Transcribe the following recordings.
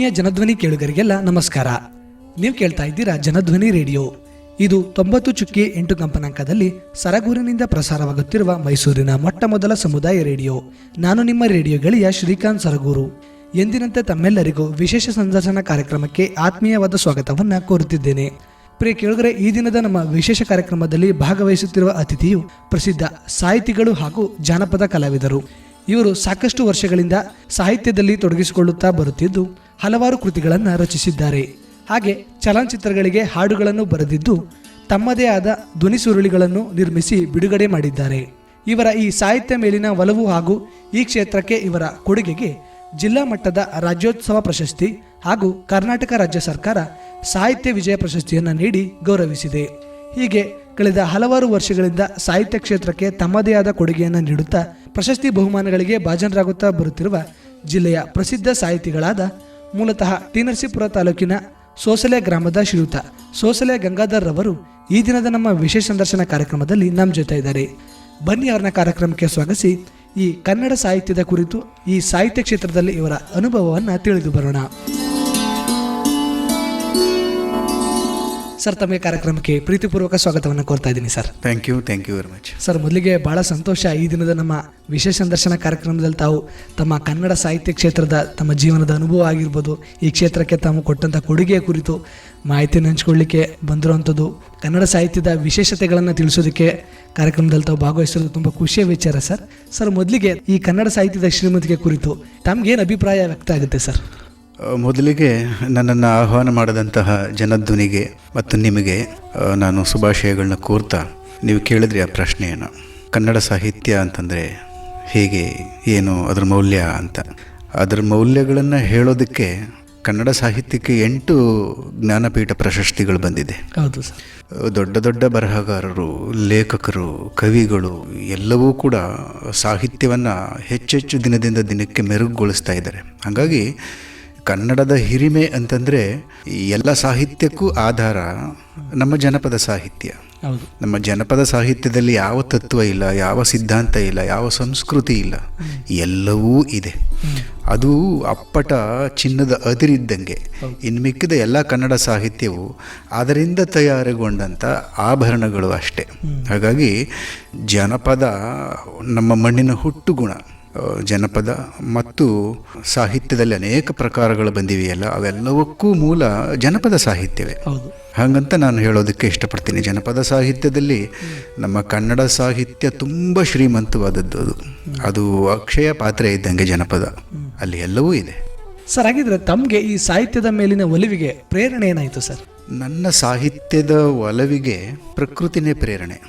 ಆತ್ಮೀಯ ಜನಧ್ವನಿ ಕೇಳುಗರಿಗೆಲ್ಲ ನಮಸ್ಕಾರ. ನೀವು ಕೇಳ್ತಾ ಇದ್ದೀರಾ ಜನಧ್ವನಿ ರೇಡಿಯೋ. ಇದು ತೊಂಬತ್ತು ಚುಕ್ಕಿ ಎಂಟು ಕಂಪನಾಂಕದಲ್ಲಿ ಸರಗೂರಿನಿಂದ ಪ್ರಸಾರವಾಗುತ್ತಿರುವ ಮೈಸೂರಿನ ಮೊಟ್ಟ ಮೊದಲ ಸಮುದಾಯ ರೇಡಿಯೋ. ನಾನು ನಿಮ್ಮ ರೇಡಿಯೋ ಗೆಳೆಯ ಶ್ರೀಕಾಂತ್ ಸರಗೂರು. ಎಂದಿನಂತೆ ತಮ್ಮೆಲ್ಲರಿಗೂ ವಿಶೇಷ ಸಂದರ್ಶನ ಕಾರ್ಯಕ್ರಮಕ್ಕೆ ಆತ್ಮೀಯವಾದ ಸ್ವಾಗತವನ್ನು ಕೋರುತ್ತಿದ್ದೇನೆ. ಪ್ರಿಯ ಕೇಳುಗರೆ, ಈ ದಿನದ ನಮ್ಮ ವಿಶೇಷ ಕಾರ್ಯಕ್ರಮದಲ್ಲಿ ಭಾಗವಹಿಸುತ್ತಿರುವ ಅತಿಥಿಯು ಪ್ರಸಿದ್ಧ ಸಾಹಿತಿಗಳು ಹಾಗೂ ಜಾನಪದ ಕಲಾವಿದರು. ಇವರು ಸಾಕಷ್ಟು ವರ್ಷಗಳಿಂದ ಸಾಹಿತ್ಯದಲ್ಲಿ ತೊಡಗಿಸಿಕೊಳ್ಳುತ್ತಾ ಬರುತ್ತಿದ್ದು ಹಲವಾರು ಕೃತಿಗಳನ್ನು ರಚಿಸಿದ್ದಾರೆ. ಹಾಗೆ ಚಲನಚಿತ್ರಗಳಿಗೆ ಹಾಡುಗಳನ್ನು ಬರೆದಿದ್ದು ತಮ್ಮದೇ ಆದ ಧ್ವನಿ ಸುರುಳಿಗಳನ್ನು ನಿರ್ಮಿಸಿ ಬಿಡುಗಡೆ ಮಾಡಿದ್ದಾರೆ. ಇವರ ಈ ಸಾಹಿತ್ಯ ಮೇಲಿನ ಒಲವು ಹಾಗೂ ಈ ಕ್ಷೇತ್ರಕ್ಕೆ ಇವರ ಕೊಡುಗೆಗೆ ಜಿಲ್ಲಾ ಮಟ್ಟದ ರಾಜ್ಯೋತ್ಸವ ಪ್ರಶಸ್ತಿ ಹಾಗೂ ಕರ್ನಾಟಕ ರಾಜ್ಯ ಸರ್ಕಾರ ಸಾಹಿತ್ಯ ವಿಜಯ ಪ್ರಶಸ್ತಿಯನ್ನು ನೀಡಿ ಗೌರವಿಸಿದೆ. ಹೀಗೆ ಕಳೆದ ಹಲವಾರು ವರ್ಷಗಳಿಂದ ಸಾಹಿತ್ಯ ಕ್ಷೇತ್ರಕ್ಕೆ ತಮ್ಮದೇ ಆದ ಕೊಡುಗೆಯನ್ನು ನೀಡುತ್ತಾ ಪ್ರಶಸ್ತಿ ಬಹುಮಾನಗಳಿಗೆ ಭಾಜನರಾಗುತ್ತಾ ಬರುತ್ತಿರುವ ಜಿಲ್ಲೆಯ ಪ್ರಸಿದ್ಧ ಸಾಹಿತಿಗಳಾದ ಮೂಲತಃ ಟಿ ನರಸೀಪುರ ತಾಲೂಕಿನ ಸೋಸಲೆ ಗ್ರಾಮದ ಶ್ರೀಯುತ ಸೋಸಲೆ ಗಂಗಾಧರ್ ರವರು ಈ ದಿನದ ನಮ್ಮ ವಿಶೇಷ ಸಂದರ್ಶನ ಕಾರ್ಯಕ್ರಮದಲ್ಲಿ ನಮ್ಮ ಜೊತೆ ಇದ್ದಾರೆ. ಬನ್ನಿ ಅವರನ್ನ ಕಾರ್ಯಕ್ರಮಕ್ಕೆ ಸ್ವಾಗತಿಸಿ. ಈ ಕನ್ನಡ ಸಾಹಿತ್ಯದ ಕುರಿತು ಈ ಸಾಹಿತ್ಯ ಕ್ಷೇತ್ರದಲ್ಲಿ ಇವರ ಅನುಭವವನ್ನು ತಿಳಿದು ಬರೋಣ. ಸರ್ ತಮಗೆ ಕಾರ್ಯಕ್ರಮಕ್ಕೆ ಪ್ರೀತಿಪೂರ್ವಕ ಸ್ವಾಗತವನ್ನು ಕೋರ್ತಾ ಇದ್ದೀನಿ sir. Thank you thank you very much sir ಮೊದಲಿಗೆ ಬಹಳ ಸಂತೋಷ ಈ ದಿನದ ನಮ್ಮ ವಿಶೇಷ ಸಂದರ್ಶನ ಕಾರ್ಯಕ್ರಮದಲ್ಲಿ ತಾವು ತಮ್ಮ ಕನ್ನಡ ಸಾಹಿತ್ಯ ಕ್ಷೇತ್ರದ ತಮ್ಮ ಜೀವನದ ಅನುಭವ ಆಗಿರ್ಬೋದು ಈ ಕ್ಷೇತ್ರಕ್ಕೆ ತಾವು ಕೊಟ್ಟಂಥ ಕೊಡುಗೆಯ ಕುರಿತು ಮಾಹಿತಿ ಹಂಚ್ಕೊಳ್ಳಿಕ್ಕೆ ಬಂದಿರುವಂಥದ್ದು ಕನ್ನಡ ಸಾಹಿತ್ಯದ ವಿಶೇಷತೆಗಳನ್ನು ತಿಳಿಸೋದಕ್ಕೆ ಕಾರ್ಯಕ್ರಮದಲ್ಲಿ ತಾವು ಭಾಗವಹಿಸೋದು ತುಂಬ ಖುಷಿಯ ವಿಚಾರ ಸರ್. ಸರ್ ಮೊದಲಿಗೆ ಈ ಕನ್ನಡ ಸಾಹಿತ್ಯದ ಶ್ರೀಮಂತಿಕೆ ಕುರಿತು ತಮ್ಗೇನು ಅಭಿಪ್ರಾಯ ವ್ಯಕ್ತ ಆಗುತ್ತೆ ಸರ್? ಮೊದಲಿಗೆ ನನ್ನನ್ನು ಆಹ್ವಾನ ಮಾಡಿದಂತಹ ಜನಧ್ವನಿಗೆ ಮತ್ತು ನಿಮಗೆ ನಾನು ಶುಭಾಶಯಗಳನ್ನ ಕೋರ್ತಾ ನೀವು ಕೇಳಿದ್ರಿ ಆ ಪ್ರಶ್ನೆಯನ್ನು. ಕನ್ನಡ ಸಾಹಿತ್ಯ ಅಂತಂದರೆ ಹೇಗೆ ಏನು ಅದರ ಮೌಲ್ಯ ಅಂತ. ಅದರ ಮೌಲ್ಯಗಳನ್ನು ಹೇಳೋದಕ್ಕೆ ಕನ್ನಡ ಸಾಹಿತ್ಯಕ್ಕೆ ಎಂಟು ಜ್ಞಾನಪೀಠ ಪ್ರಶಸ್ತಿಗಳು ಬಂದಿದೆ. ಹೌದು ಸರ್. ದೊಡ್ಡ ದೊಡ್ಡ ಬರಹಗಾರರು ಲೇಖಕರು ಕವಿಗಳು ಎಲ್ಲವೂ ಕೂಡ ಸಾಹಿತ್ಯವನ್ನು ಹೆಚ್ಚೆಚ್ಚು ದಿನದಿಂದ ದಿನಕ್ಕೆ ಮೆರುಗುಗೊಳಿಸ್ತಾ ಇದ್ದಾರೆ. ಹಾಗಾಗಿ ಕನ್ನಡದ ಹಿರಿಮೆ ಅಂತಂದರೆ ಎಲ್ಲ ಸಾಹಿತ್ಯಕ್ಕೂ ಆಧಾರ ನಮ್ಮ ಜನಪದ ಸಾಹಿತ್ಯ. ನಮ್ಮ ಜನಪದ ಸಾಹಿತ್ಯದಲ್ಲಿ ಯಾವ ತತ್ವ ಇಲ್ಲ ಯಾವ ಸಿದ್ಧಾಂತ ಇಲ್ಲ ಯಾವ ಸಂಸ್ಕೃತಿ ಇಲ್ಲ ಎಲ್ಲವೂ ಇದೆ. ಅದು ಅಪ್ಪಟ ಚಿನ್ನದ ಅದಿರಿದ್ದಂಗೆ. ಇನ್ನು ಮಿಕ್ಕಿದ ಎಲ್ಲ ಕನ್ನಡ ಸಾಹಿತ್ಯವು ಅದರಿಂದ ತಯಾರುಗೊಂಡಂಥ ಆಭರಣಗಳು ಅಷ್ಟೇ. ಹಾಗಾಗಿ ಜನಪದ ನಮ್ಮ ಮಣ್ಣಿನ ಹುಟ್ಟುಗುಣ ಆ, ಜನಪದ ಮತ್ತು ಸಾಹಿತ್ಯದಲ್ಲಿ ಅನೇಕ ಪ್ರಕಾರಗಳು ಬಂದಿವೆಯಲ್ಲ ಅವೆಲ್ಲವಕ್ಕೂ ಮೂಲ ಜನಪದ ಸಾಹಿತ್ಯವೇ. ಹೌದು. ಹಾಗಂತ ನಾನು ಹೇಳೋದಕ್ಕೆ ಇಷ್ಟಪಡ್ತೀನಿ. ಜನಪದ ಸಾಹಿತ್ಯದಲ್ಲಿ ನಮ್ಮ ಕನ್ನಡ ಸಾಹಿತ್ಯ ತುಂಬ ಶ್ರೀಮಂತವಾದದ್ದು ಅದು. ಅದು ಅಕ್ಷಯ ಪಾತ್ರೆ ಇದ್ದಂಗೆ ಜನಪದ. ಅಲ್ಲಿ ಎಲ್ಲವೂ ಇದೆ. ಸರ್ ಹಾಗಿದ್ರೆ ತಮಗೆ ಈ ಸಾಹಿತ್ಯದ ಮೇಲಿನ ಒಲಿವಿಗೆ ಪ್ರೇರಣೆ ಏನಾಯಿತು ಸರ್ ನನ್ನ ಸಾಹಿತ್ಯದ ಒಲವಿಗೆ ಪ್ರಕೃತಿನೇ ಪ್ರೇರಣೆ.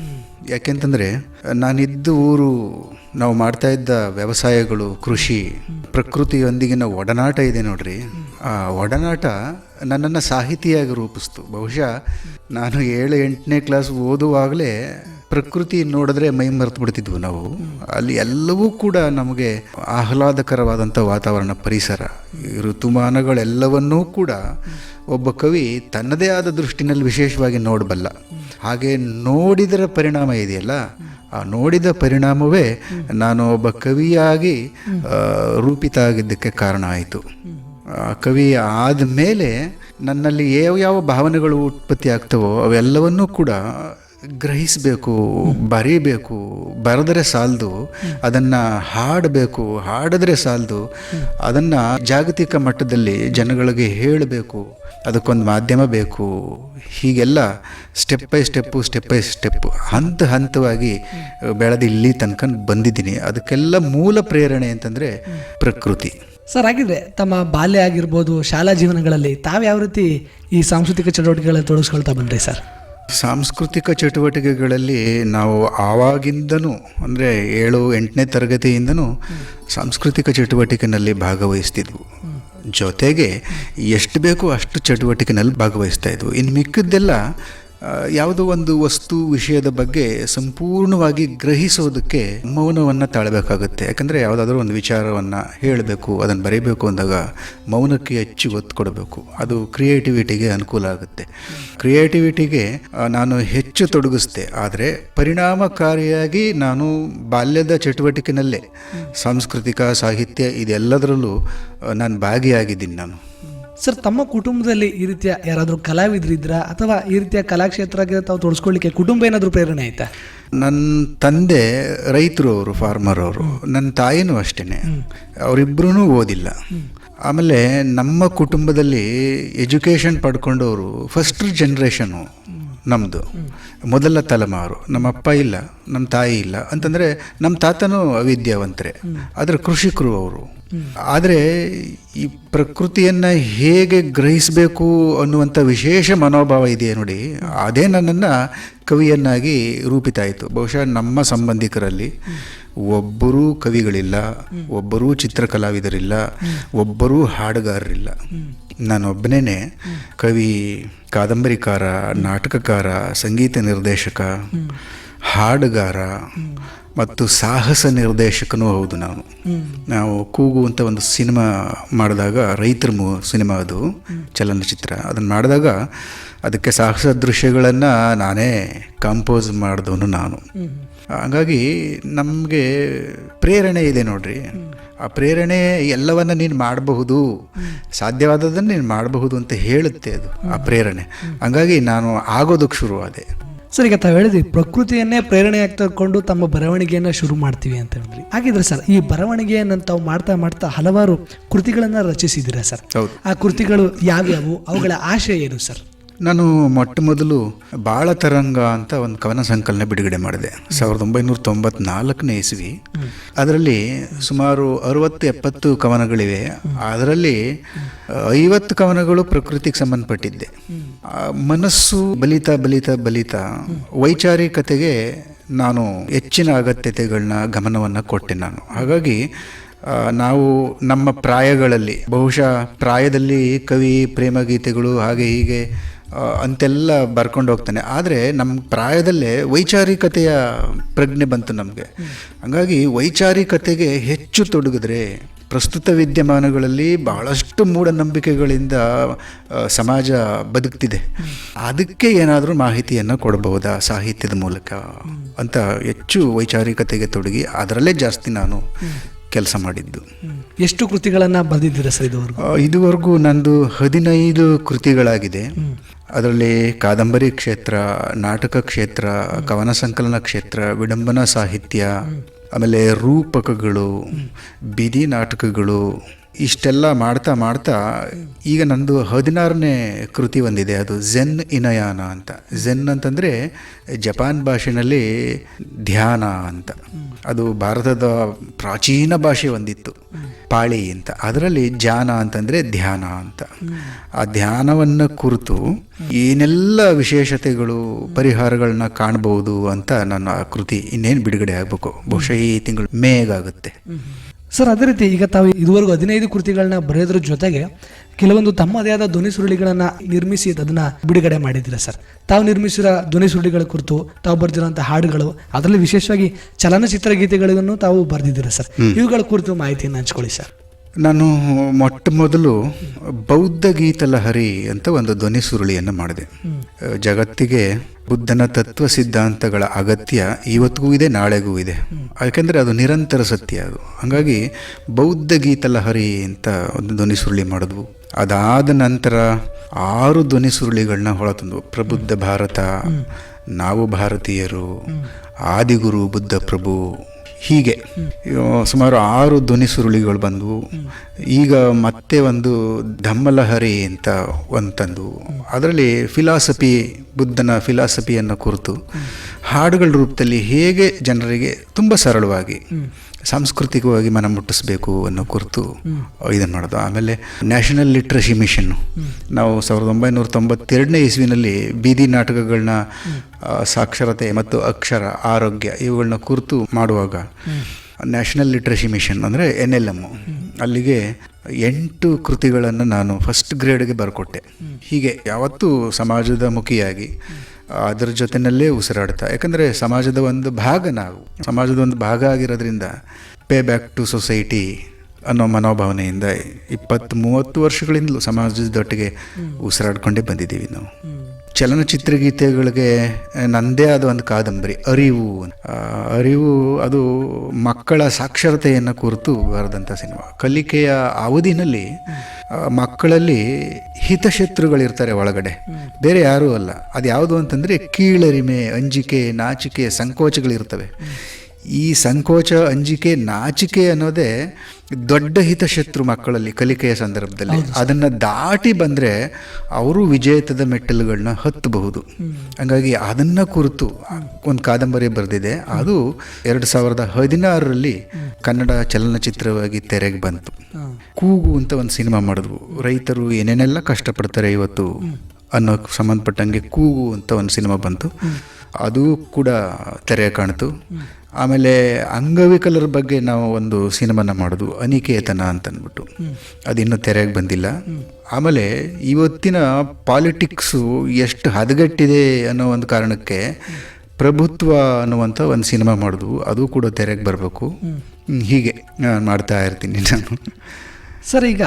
ಯಾಕೆಂತಂದರೆ, ನಾನಿದ್ದ ಊರು, ನಾವು ಮಾಡ್ತಾ ಇದ್ದ ವ್ಯವಸಾಯಗಳು, ಕೃಷಿ, ಪ್ರಕೃತಿಯೊಂದಿಗಿನ ಒಡನಾಟ ಇದೆ ನೋಡ್ರಿ. ಆ ಒಡನಾಟ ನನ್ನನ್ನು ಸಾಹಿತಿಯಾಗಿ ರೂಪಿಸ್ತು. ಬಹುಶಃ ನಾನು ಏಳು ಎಂಟನೇ ಕ್ಲಾಸ್ ಓದುವಾಗಲೇ ಪ್ರಕೃತಿ ನೋಡಿದ್ರೆ ಮೈ ಮರೆತು ಬಿಡ್ತಿದ್ವು ನಾವು. ಅಲ್ಲಿ ಎಲ್ಲವೂ ಕೂಡ ನಮಗೆ ಆಹ್ಲಾದಕರವಾದಂಥ ವಾತಾವರಣ, ಪರಿಸರ ಋತುಮಾನಗಳೆಲ್ಲವನ್ನೂ ಕೂಡ ಒಬ್ಬ ಕವಿ ತನ್ನದೇ ಆದ ದೃಷ್ಟಿನಲ್ಲಿ ವಿಶೇಷವಾಗಿ ನೋಡಬಲ್ಲ. ಹಾಗೆ ನೋಡಿದರ ಪರಿಣಾಮ ಇದೆಯಲ್ಲ? ಆ ನೋಡಿದ ಪರಿಣಾಮವೇ ನಾನು ಒಬ್ಬ ಕವಿಯಾಗಿ ರೂಪಿತ ಆಗಿದ್ದಕ್ಕೆ ಕಾರಣ ಆಯಿತು. ಕವಿ ಆದಮೇಲೆ ನನ್ನಲ್ಲಿ ಯಾವ ಯಾವ ಭಾವನೆಗಳು ಉತ್ಪತ್ತಿ ಆಗ್ತವೋ ಅವೆಲ್ಲವನ್ನೂ ಕೂಡ ಗ್ರಹಿಸಬೇಕು, ಬರೀಬೇಕು, ಬರೆದರೆ ಸಾಲದು, ಅದನ್ನು ಹಾಡಬೇಕು, ಹಾಡಿದ್ರೆ ಸಾಲದು, ಅದನ್ನು ಜಾಗತಿಕ ಮಟ್ಟದಲ್ಲಿ ಜನಗಳಿಗೆ ಹೇಳಬೇಕು, ಅದಕ್ಕೊಂದು ಮಾಧ್ಯಮ ಬೇಕು, ಹೀಗೆಲ್ಲ step by step step by step ಹಂತ ಹಂತವಾಗಿ ಬೆಳೆದು ಇಲ್ಲಿ ತನಕ ಬಂದಿದ್ದೀನಿ. ಅದಕ್ಕೆಲ್ಲ ಮೂಲ ಪ್ರೇರಣೆ ಅಂತಂದರೆ ಪ್ರಕೃತಿ. ಸರ್, ಹಾಗಿದ್ರೆ ತಮ್ಮ ಬಾಲ್ಯ ಆಗಿರ್ಬೋದು, ಶಾಲಾ ಜೀವನಗಳಲ್ಲಿ ತಾವು ಯಾವ ರೀತಿ ಈ ಸಾಂಸ್ಕೃತಿಕ ಚಟುವಟಿಕೆಗಳಲ್ಲಿ ತೊಡಗಿಸ್ಕೊಳ್ತಾ ಬಂದ್ರಿ ಸರ್? ಸಾಂಸ್ಕೃತಿಕ ಚಟುವಟಿಕೆಗಳಲ್ಲಿ ನಾವು ಆವಾಗಿಂದನೂ, ಅಂದರೆ ಏಳು, ಎಂಟನೇ ತರಗತಿಯಿಂದನೂ ಸಾಂಸ್ಕೃತಿಕ ಚಟುವಟಿಕೆನಲ್ಲಿ ಭಾಗವಹಿಸ್ತಿದ್ವು. ಜೊತೆಗೆ ಎಷ್ಟು ಬೇಕೋ ಅಷ್ಟು ಚಟುವಟಿಕೆನಲ್ಲಿ ಭಾಗವಹಿಸ್ತಾ ಇದ್ವು. ಇನ್ನು ಮಿಕ್ಕಿದ್ದೆಲ್ಲ ಯಾವುದೋ ಒಂದು ವಸ್ತು ವಿಷಯದ ಬಗ್ಗೆ ಸಂಪೂರ್ಣವಾಗಿ ಗ್ರಹಿಸೋದಕ್ಕೆ ಮೌನವನ್ನು ತಾಳಬೇಕಾಗುತ್ತೆ. ಯಾಕಂದರೆ ಯಾವುದಾದ್ರೂ ಒಂದು ವಿಚಾರವನ್ನು ಹೇಳಬೇಕು, ಅದನ್ನು ಬರೀಬೇಕು ಅಂದಾಗ ಮೌನಕ್ಕೆ ಹೆಚ್ಚು ಒತ್ತು ಕೊಡಬೇಕು. ಅದು ಕ್ರಿಯೇಟಿವಿಟಿಗೆ ಅನುಕೂಲ ಆಗುತ್ತೆ. ಕ್ರಿಯೇಟಿವಿಟಿಗೆ ನಾನು ಹೆಚ್ಚು ತೊಡಗಿಸ್ದೆ. ಆದರೆ ಪರಿಣಾಮಕಾರಿಯಾಗಿ ನಾನು ಬಾಲ್ಯದ ಚಟುವಟಿಕೆನಲ್ಲೇ, ಸಾಂಸ್ಕೃತಿಕ, ಸಾಹಿತ್ಯ ಇದೆಲ್ಲದರಲ್ಲೂ ನಾನು ಭಾಗಿಯಾಗಿದ್ದೀನಿ ನಾನು. ಸರ್ ತಮ್ಮ ಕುಟುಂಬದಲ್ಲಿ ಈ ರೀತಿಯ ಯಾರಾದರೂ ಕಲಾವಿದರಿದ್ರ? ಅಥವಾ ಈ ರೀತಿಯ ಕಲಾಕ್ಷೇತ್ರಕ್ಕೆ ತಾವು ತೋರಿಸ್ಕೊಳ್ಳಿಕ್ಕೆ ಕುಟುಂಬ ಏನಾದರೂ ಪ್ರೇರಣೆ ಆಯ್ತಾ? ನನ್ನ ತಂದೆ ರೈತರು ಅವರು ಫಾರ್ಮರ್ ಅವರು. ನನ್ನ ತಾಯಿನೂ ಅಷ್ಟೇ ಅವರಿಬ್ಬರೂ ಓದಿಲ್ಲ. ಆಮೇಲೆ ನಮ್ಮ ಕುಟುಂಬದಲ್ಲಿ ಎಜುಕೇಷನ್ ಪಡ್ಕೊಂಡವರು ಫಸ್ಟ್ ಜನ್ರೇಷನು ನಮ್ಮದು ಮೊದಲ ತಲೆಮಾರು. ನಮ್ಮ ಅಪ್ಪ ಇಲ್ಲ, ನಮ್ಮ ತಾಯಿ ಇಲ್ಲ. ಅಂತಂದರೆ ನಮ್ಮ ತಾತನೂ ಅವಿದ್ಯಾವಂತರೇ. ಆದರೆ ಕೃಷಿಕರು ಅವರು. ಆದರೆ ಈ ಪ್ರಕೃತಿಯನ್ನು ಹೇಗೆ ಗ್ರಹಿಸಬೇಕು ಅನ್ನುವಂಥ ವಿಶೇಷ ಮನೋಭಾವ ಇದೆಯಾ ನೋಡಿ, ಅದೇ ನನ್ನನ್ನು ಕವಿಯನ್ನಾಗಿ ರೂಪಿತಾಯಿತು ಬಹುಶಃ ನಮ್ಮ ಸಂಬಂಧಿಕರಲ್ಲಿ ಒಬ್ಬರೂ ಕವಿಗಳಿಲ್ಲ, ಒಬ್ಬರೂ ಚಿತ್ರಕಲಾವಿದರಿಲ್ಲ, ಒಬ್ಬರೂ ಹಾಡುಗಾರರಿಲ್ಲ. ನಾನೊಬ್ಬನೇ ಕವಿ, ಕಾದಂಬರಿಕಾರ, ನಾಟಕಕಾರ, ಸಂಗೀತ ನಿರ್ದೇಶಕ, ಹಾಡುಗಾರ, ಮತ್ತು ಸಾಹಸ ನಿರ್ದೇಶಕನೂ ಹೌದು ನಾನು. ನಾವು ಕೂಗು ಅಂತ ಒಂದು ಸಿನಿಮಾ ಮಾಡಿದಾಗ, ರೈತರ ಮು, ಸಿನಿಮಾ ಅದು, ಚಲನಚಿತ್ರ. ಅದನ್ನು ಮಾಡಿದಾಗ, ಅದಕ್ಕೆ ಸಾಹಸ ದೃಶ್ಯಗಳನ್ನು ನಾನೇ ಕಂಪೋಸ್ ಮಾಡಿದವನು ನಾನು. ಹಾಗಾಗಿ ನಮಗೆ ಪ್ರೇರಣೆ ಇದೆ ನೋಡ್ರಿ. ಆ ಪ್ರೇರಣೆ ಎಲ್ಲವನ್ನ ನೀನು ಮಾಡಬಹುದು ಸಾಧ್ಯವಾದದನ್ನು ನೀನು ಮಾಡಬಹುದು ಅಂತ ಹೇಳುತ್ತೆ ಅದು ಆ ಪ್ರೇರಣೆ. ಹಂಗಾಗಿ ನಾನು ಆಗೋದಕ್ಕೆ ಶುರುವಾದೆ. ಸರ್ ಈಗ ತಾವು ಹೇಳಿದ್ವಿ ಪ್ರಕೃತಿಯನ್ನೇ ಪ್ರೇರಣೆಯಾಗಿ ತಗೊಂಡು ತಮ್ಮ ಬರವಣಿಗೆಯನ್ನು ಶುರು ಮಾಡ್ತೀವಿ ಅಂತ ಹೇಳಿದ್ರಿ. ಹಾಗಿದ್ರೆ ಸರ್ ಈ ಬರವಣಿಗೆಯನ್ನು ತಾವು ಮಾಡ್ತಾ ಮಾಡ್ತಾ ಹಲವಾರು ಕೃತಿಗಳನ್ನ ರಚಿಸಿದ್ದೀರಾ ಸರ್? ಹೌದು. ಆ ಕೃತಿಗಳು ಯಾವ್ಯಾವು? ಅವುಗಳ ಆಶಯ ಏನು ಸರ್? ನಾನು ಮೊಟ್ಟ ಮೊದಲು ಬಾಳ ತರಂಗ ಅಂತ ಒಂದು ಕವನ ಸಂಕಲನ ಬಿಡುಗಡೆ ಮಾಡಿದೆ. ಸಾವಿರದ ಒಂಬೈನೂರ ತೊಂಬತ್ನಾಲ್ಕನೇ ಇಸ್ವಿ. ಅದರಲ್ಲಿ ಸುಮಾರು ಅರವತ್ತು, ಎಪ್ಪತ್ತು ಕವನಗಳಿವೆ. ಅದರಲ್ಲಿ ಐವತ್ತು ಕವನಗಳು ಪ್ರಕೃತಿಗೆ ಸಂಬಂಧಪಟ್ಟಿದ್ದೆ. ಮನಸ್ಸು ಬಲಿತಾ ಬಲಿತಾ, ಬಲಿತ ವೈಚಾರಿಕತೆಗೆ ನಾನು ಹೆಚ್ಚಿನ ಅಗತ್ಯತೆಗಳನ್ನ, ಗಮನವನ್ನು ಕೊಟ್ಟೆ ನಾನು. ಹಾಗಾಗಿ ನಾವು ನಮ್ಮ ಪ್ರಾಯಗಳಲ್ಲಿ, ಬಹುಶಃ ಪ್ರಾಯದಲ್ಲಿ ಕವಿ, ಪ್ರೇಮಗೀತೆಗಳು ಹಾಗೆ ಹೀಗೆ ಅಂತೆಲ್ಲ ಬರ್ಕೊಂಡು ಹೋಗ್ತಾನೆ. ಆದರೆ ನಮ್ಮ ಪ್ರಾಯದಲ್ಲೇ ವೈಚಾರಿಕತೆಯ ಪ್ರಜ್ಞೆ ಬಂತು ನಮಗೆ. ಹಾಗಾಗಿ ವೈಚಾರಿಕತೆಗೆ ಹೆಚ್ಚು ತೊಡಗಿದ್ರೆ ಪ್ರಸ್ತುತ ವಿದ್ಯಮಾನಗಳಲ್ಲಿ ಬಹಳಷ್ಟು ಮೂಢನಂಬಿಕೆಗಳಿಂದ ಸಮಾಜ ಬದುಕ್ತಿದೆ. ಅದಕ್ಕೆ ಏನಾದರೂ ಮಾಹಿತಿಯನ್ನು ಕೊಡಬಹುದಾ ಸಾಹಿತ್ಯದ ಮೂಲಕ ಅಂತ ಹೆಚ್ಚು ವೈಚಾರಿಕತೆಗೆ ತೊಡಗಿ, ಅದರಲ್ಲೇ ಜಾಸ್ತಿ ನಾನು ಕೆಲಸ ಮಾಡಿದ್ದು. ಎಷ್ಟು ಕೃತಿಗಳನ್ನು ಬರೆದಿದ್ದೀರಾ ಸರ್ ಇದುವರೆಗೂ? ಇದುವರೆಗೂ ನಂದು ಹದಿನೈದು ಕೃತಿಗಳಾಗಿದೆ. ಅದರಲ್ಲಿ ಕಾದಂಬರಿ ಕ್ಷೇತ್ರ ನಾಟಕ ಕ್ಷೇತ್ರ ಕವನ ಸಂಕಲನ ಕ್ಷೇತ್ರ ವಿಡಂಬನಾ ಸಾಹಿತ್ಯ ಆಮೇಲೆ ರೂಪಕಗಳು ಬೀದಿ ನಾಟಕಗಳು ಇಷ್ಟೆಲ್ಲ ಮಾಡ್ತಾ ಮಾಡ್ತಾ ಈಗ ನಂದು ಹದಿನಾರನೇ ಕೃತಿ ಒಂದಿದೆ, ಅದು ಝೆನ್ ಇನಯಾನ ಅಂತ. ಝೆನ್ ಅಂತಂದರೆ ಜಪಾನ್ ಭಾಷೆನಲ್ಲಿ ಧ್ಯಾನ ಅಂತ. ಅದು ಭಾರತದ ಪ್ರಾಚೀನ ಭಾಷೆ ಒಂದಿತ್ತು, ಪಾಳಿ ಅಂತ. ಅದರಲ್ಲಿ ಜಾನ ಅಂತಂದರೆ ಧ್ಯಾನ ಅಂತ. ಆ ಧ್ಯಾನವನ್ನು ಕುರಿತು ಏನೆಲ್ಲ ವಿಶೇಷತೆಗಳು ಪರಿಹಾರಗಳನ್ನ ಕಾಣಬಹುದು ಅಂತ ನನ್ನ ಆ ಕೃತಿ ಇನ್ನೇನು ಬಿಡುಗಡೆ ಆಗಬೇಕು. ಬಹುಶಃ ಈ ತಿಂಗಳು ಮೇಗಾಗುತ್ತೆ ಸರ್ ಅದೇ ರೀತಿ ಈಗ ತಾವು ಇದುವರೆಗೂ ಹದಿನೈದು ಕೃತಿಗಳನ್ನ ಬರೆಯೋದ್ರ ಜೊತೆಗೆ ಕೆಲವೊಂದು ತಮ್ಮದೇ ಆದ ಧ್ವನಿ ಸುರುಳಿಗಳನ್ನ ನಿರ್ಮಿಸಿ ಅದನ್ನ ಬಿಡುಗಡೆ ಮಾಡಿದ್ದೀರಾ ಸರ್? ತಾವು ನಿರ್ಮಿಸಿರೋ ಧ್ವನಿ ಸುರುಳಿಗಳ ಕುರಿತು ತಾವು ಬರೆದಿರುವಂತಹ ಹಾಡುಗಳು ಅದರಲ್ಲಿ ವಿಶೇಷವಾಗಿ ಚಲನಚಿತ್ರ ಗೀತೆಗಳನ್ನು ತಾವು ಬರೆದಿದ್ದೀರಾ ಸರ್? ಇವುಗಳ ಕುರಿತು ಮಾಹಿತಿಯನ್ನು ಹಂಚ್ಕೊಳ್ಳಿ ಸರ್. ನಾನು ಮೊಟ್ಟ ಮೊದಲು ಬೌದ್ಧ ಗೀತಲಹರಿ ಅಂತ ಒಂದು ಧ್ವನಿ ಸುರುಳಿಯನ್ನು ಮಾಡಿದೆ. ಜಗತ್ತಿಗೆ ಬುದ್ಧನ ತತ್ವ ಸಿದ್ಧಾಂತಗಳ ಅಗತ್ಯ ಇವತ್ತಿಗೂ ಇದೆ ನಾಳೆಗೂ ಇದೆ. ಯಾಕೆಂದರೆ ಅದು ನಿರಂತರ ಸತ್ಯ ಅದು. ಹಾಗಾಗಿ ಬೌದ್ಧ ಗೀತಲಹರಿ ಅಂತ ಒಂದು ಧ್ವನಿ ಸುರುಳಿ ಮಾಡಿದ್ವು. ಅದಾದ ನಂತರ ಆರು ಧ್ವನಿ ಸುರುಳಿಗಳನ್ನ ಹೊಳತಂದು ಪ್ರಬುದ್ಧ ಭಾರತ ನಾವು ಭಾರತೀಯರು ಆದಿಗುರು ಬುದ್ಧ ಪ್ರಭು ಹೀಗೆ. ಸುಮಾರು ಆರು ಧ್ವನಿ ಸುರುಳಿಗಳು ಬಂದವು. ಈಗ ಮತ್ತೆ ಒಂದು ಧಮ್ಮಲಹರಿ ಅಂತ ಒಂದು ತಂದು. ಅದರಲ್ಲಿ ಫಿಲಾಸಫಿ, ಬುದ್ಧನ ಫಿಲಾಸಫಿಯನ್ನು ಕುರಿತು ಹಾಡುಗಳ ರೂಪದಲ್ಲಿ ಹೇಗೆ ಜನರಿಗೆ ತುಂಬ ಸರಳವಾಗಿ ಸಾಂಸ್ಕೃತಿಕವಾಗಿ ಮನ ಮುಟ್ಟಿಸ್ಬೇಕು ಅನ್ನೋ ಕುರಿತು ಇದನ್ನು ಮಾಡೋದು. ಆಮೇಲೆ ನ್ಯಾಷನಲ್ ಲಿಟ್ರಸಿ ಮಿಷನ್ನು ನಾವು ಸಾವಿರದ ಒಂಬೈನೂರ ತೊಂಬತ್ತೆರಡನೇ ಇಸ್ವಿನಲ್ಲಿ ಬೀದಿ ನಾಟಕಗಳನ್ನ ಸಾಕ್ಷರತೆ ಮತ್ತು ಅಕ್ಷರ ಆರೋಗ್ಯ ಇವುಗಳನ್ನ ಕುರಿತು ಮಾಡುವಾಗ ನ್ಯಾಷನಲ್ ಲಿಟ್ರಸಿ ಮಿಷನ್ ಅಂದರೆ ಎನ್ ಎಲ್ ಎಮ್ಮು ಅಲ್ಲಿಗೆ ಎಂಟು ಕೃತಿಗಳನ್ನು ನಾನು ಫಸ್ಟ್ ಗ್ರೇಡ್ಗೆ ಬರ್ಕೊಟ್ಟೆ. ಹೀಗೆ ಯಾವತ್ತೂ ಸಮಾಜದ ಮುಖಿಯಾಗಿ ಅದರ ಜೊತೆಯಲ್ಲೇ ಉಸಿರಾಡ್ತಾ. ಯಾಕಂದರೆ ಸಮಾಜದ ಒಂದು ಭಾಗ ನಾವು. ಸಮಾಜದ ಒಂದು ಭಾಗ ಆಗಿರೋದ್ರಿಂದ ಪೇ ಬ್ಯಾಕ್ ಟು ಸೊಸೈಟಿ ಅನ್ನೋ ಮನೋಭಾವನೆಯಿಂದ ಇಪ್ಪತ್ತು ಮೂವತ್ತು ವರ್ಷಗಳಿಂದಲೂ ಸಮಾಜದೊಟ್ಟಿಗೆ ಉಸಿರಾಡ್ಕೊಂಡೇ ಬಂದಿದ್ದೀವಿ ನಾವು. ಚಲನಚಿತ್ರ ಗೀತೆಗಳಿಗೆ ನನ್ನದೇ ಆದ ಒಂದು ಕಾದಂಬರಿ, ಅರಿವು. ಅರಿವು ಅದು ಮಕ್ಕಳ ಸಾಕ್ಷರತೆಯನ್ನು ಕುರಿತು ಬರೆದಂಥ ಸಿನಿಮಾ. ಕಲಿಕೆಯ ಅವಧಿನಲ್ಲಿ ಮಕ್ಕಳಲ್ಲಿ ಹಿತಶತ್ರುಗಳಿರ್ತಾರೆ ಒಳಗಡೆ. ಬೇರೆ ಯಾರೂ ಅಲ್ಲ. ಅದು ಯಾವುದು ಅಂತಂದರೆ ಕೀಳರಿಮೆ, ಅಂಜಿಕೆ, ನಾಚಿಕೆ, ಸಂಕೋಚಗಳಿರ್ತವೆ. ಈ ಸಂಕೋಚ ಅಂಜಿಕೆ ನಾಚಿಕೆ ಅನ್ನೋದೇ ದೊಡ್ಡ ಹಿತಶತ್ರು ಮಕ್ಕಳಲ್ಲಿ ಕಲಿಕೆಯ ಸಂದರ್ಭದಲ್ಲಿ. ಅದನ್ನು ದಾಟಿ ಬಂದರೆ ಅವರು ವಿಜೇತದ ಮೆಟ್ಟಲುಗಳನ್ನ ಹತ್ತಬಹುದು. ಹಾಗಾಗಿ ಅದನ್ನು ಕುರಿತು ಒಂದು ಕಾದಂಬರಿ ಬರೆದಿದೆ. ಅದು ಎರಡು ಸಾವಿರದ ಹದಿನಾರರಲ್ಲಿ ಕನ್ನಡ ಚಲನಚಿತ್ರವಾಗಿ ತೆರೆಗೆ ಬಂತು. ಕೂಗು ಅಂತ ಒಂದು ಸಿನಿಮಾ ಮಾಡಿದ್ವು. ರೈತರು ಏನೇನೆಲ್ಲ ಕಷ್ಟಪಡ್ತಾರೆ ಇವತ್ತು ಅನ್ನೋಕ್ಕೆ ಸಂಬಂಧಪಟ್ಟಂಗೆ ಕೂಗು ಅಂತ ಒಂದು ಸಿನಿಮಾ ಬಂತು. ಅದು ಕೂಡ ತೆರೆ ಕಾಣ್ತು. ಆಮೇಲೆ ಅಂಗವಿಕಲರ ಬಗ್ಗೆ ನಾವು ಒಂದು ಸಿನಿಮಾನ ಮಾಡೋದು ಅನಿಕೇತನ ಅಂತ ಅಂದ್ಬಿಟ್ಟು ಅದಿನ್ನೂ ತೆರೆಗೆ ಬಂದಿಲ್ಲ. ಆಮೇಲೆ ಇವತ್ತಿನ ಪಾಲಿಟಿಕ್ಸು ಎಷ್ಟು ಹದಗೆಟ್ಟಿದೆ ಅನ್ನೋ ಒಂದು ಕಾರಣಕ್ಕೆ ಪ್ರಭುತ್ವ ಅನ್ನುವಂಥ ಒಂದು ಸಿನಿಮಾ ಮಾಡಿದ್ವು ಅದು ಕೂಡ ತೆರೆಗೆ ಬರಬೇಕು. ಹೀಗೆ ನಾನು ಮಾಡ್ತಾ ಇರ್ತೀನಿ ನಾನು. ಸರ್, ಈಗ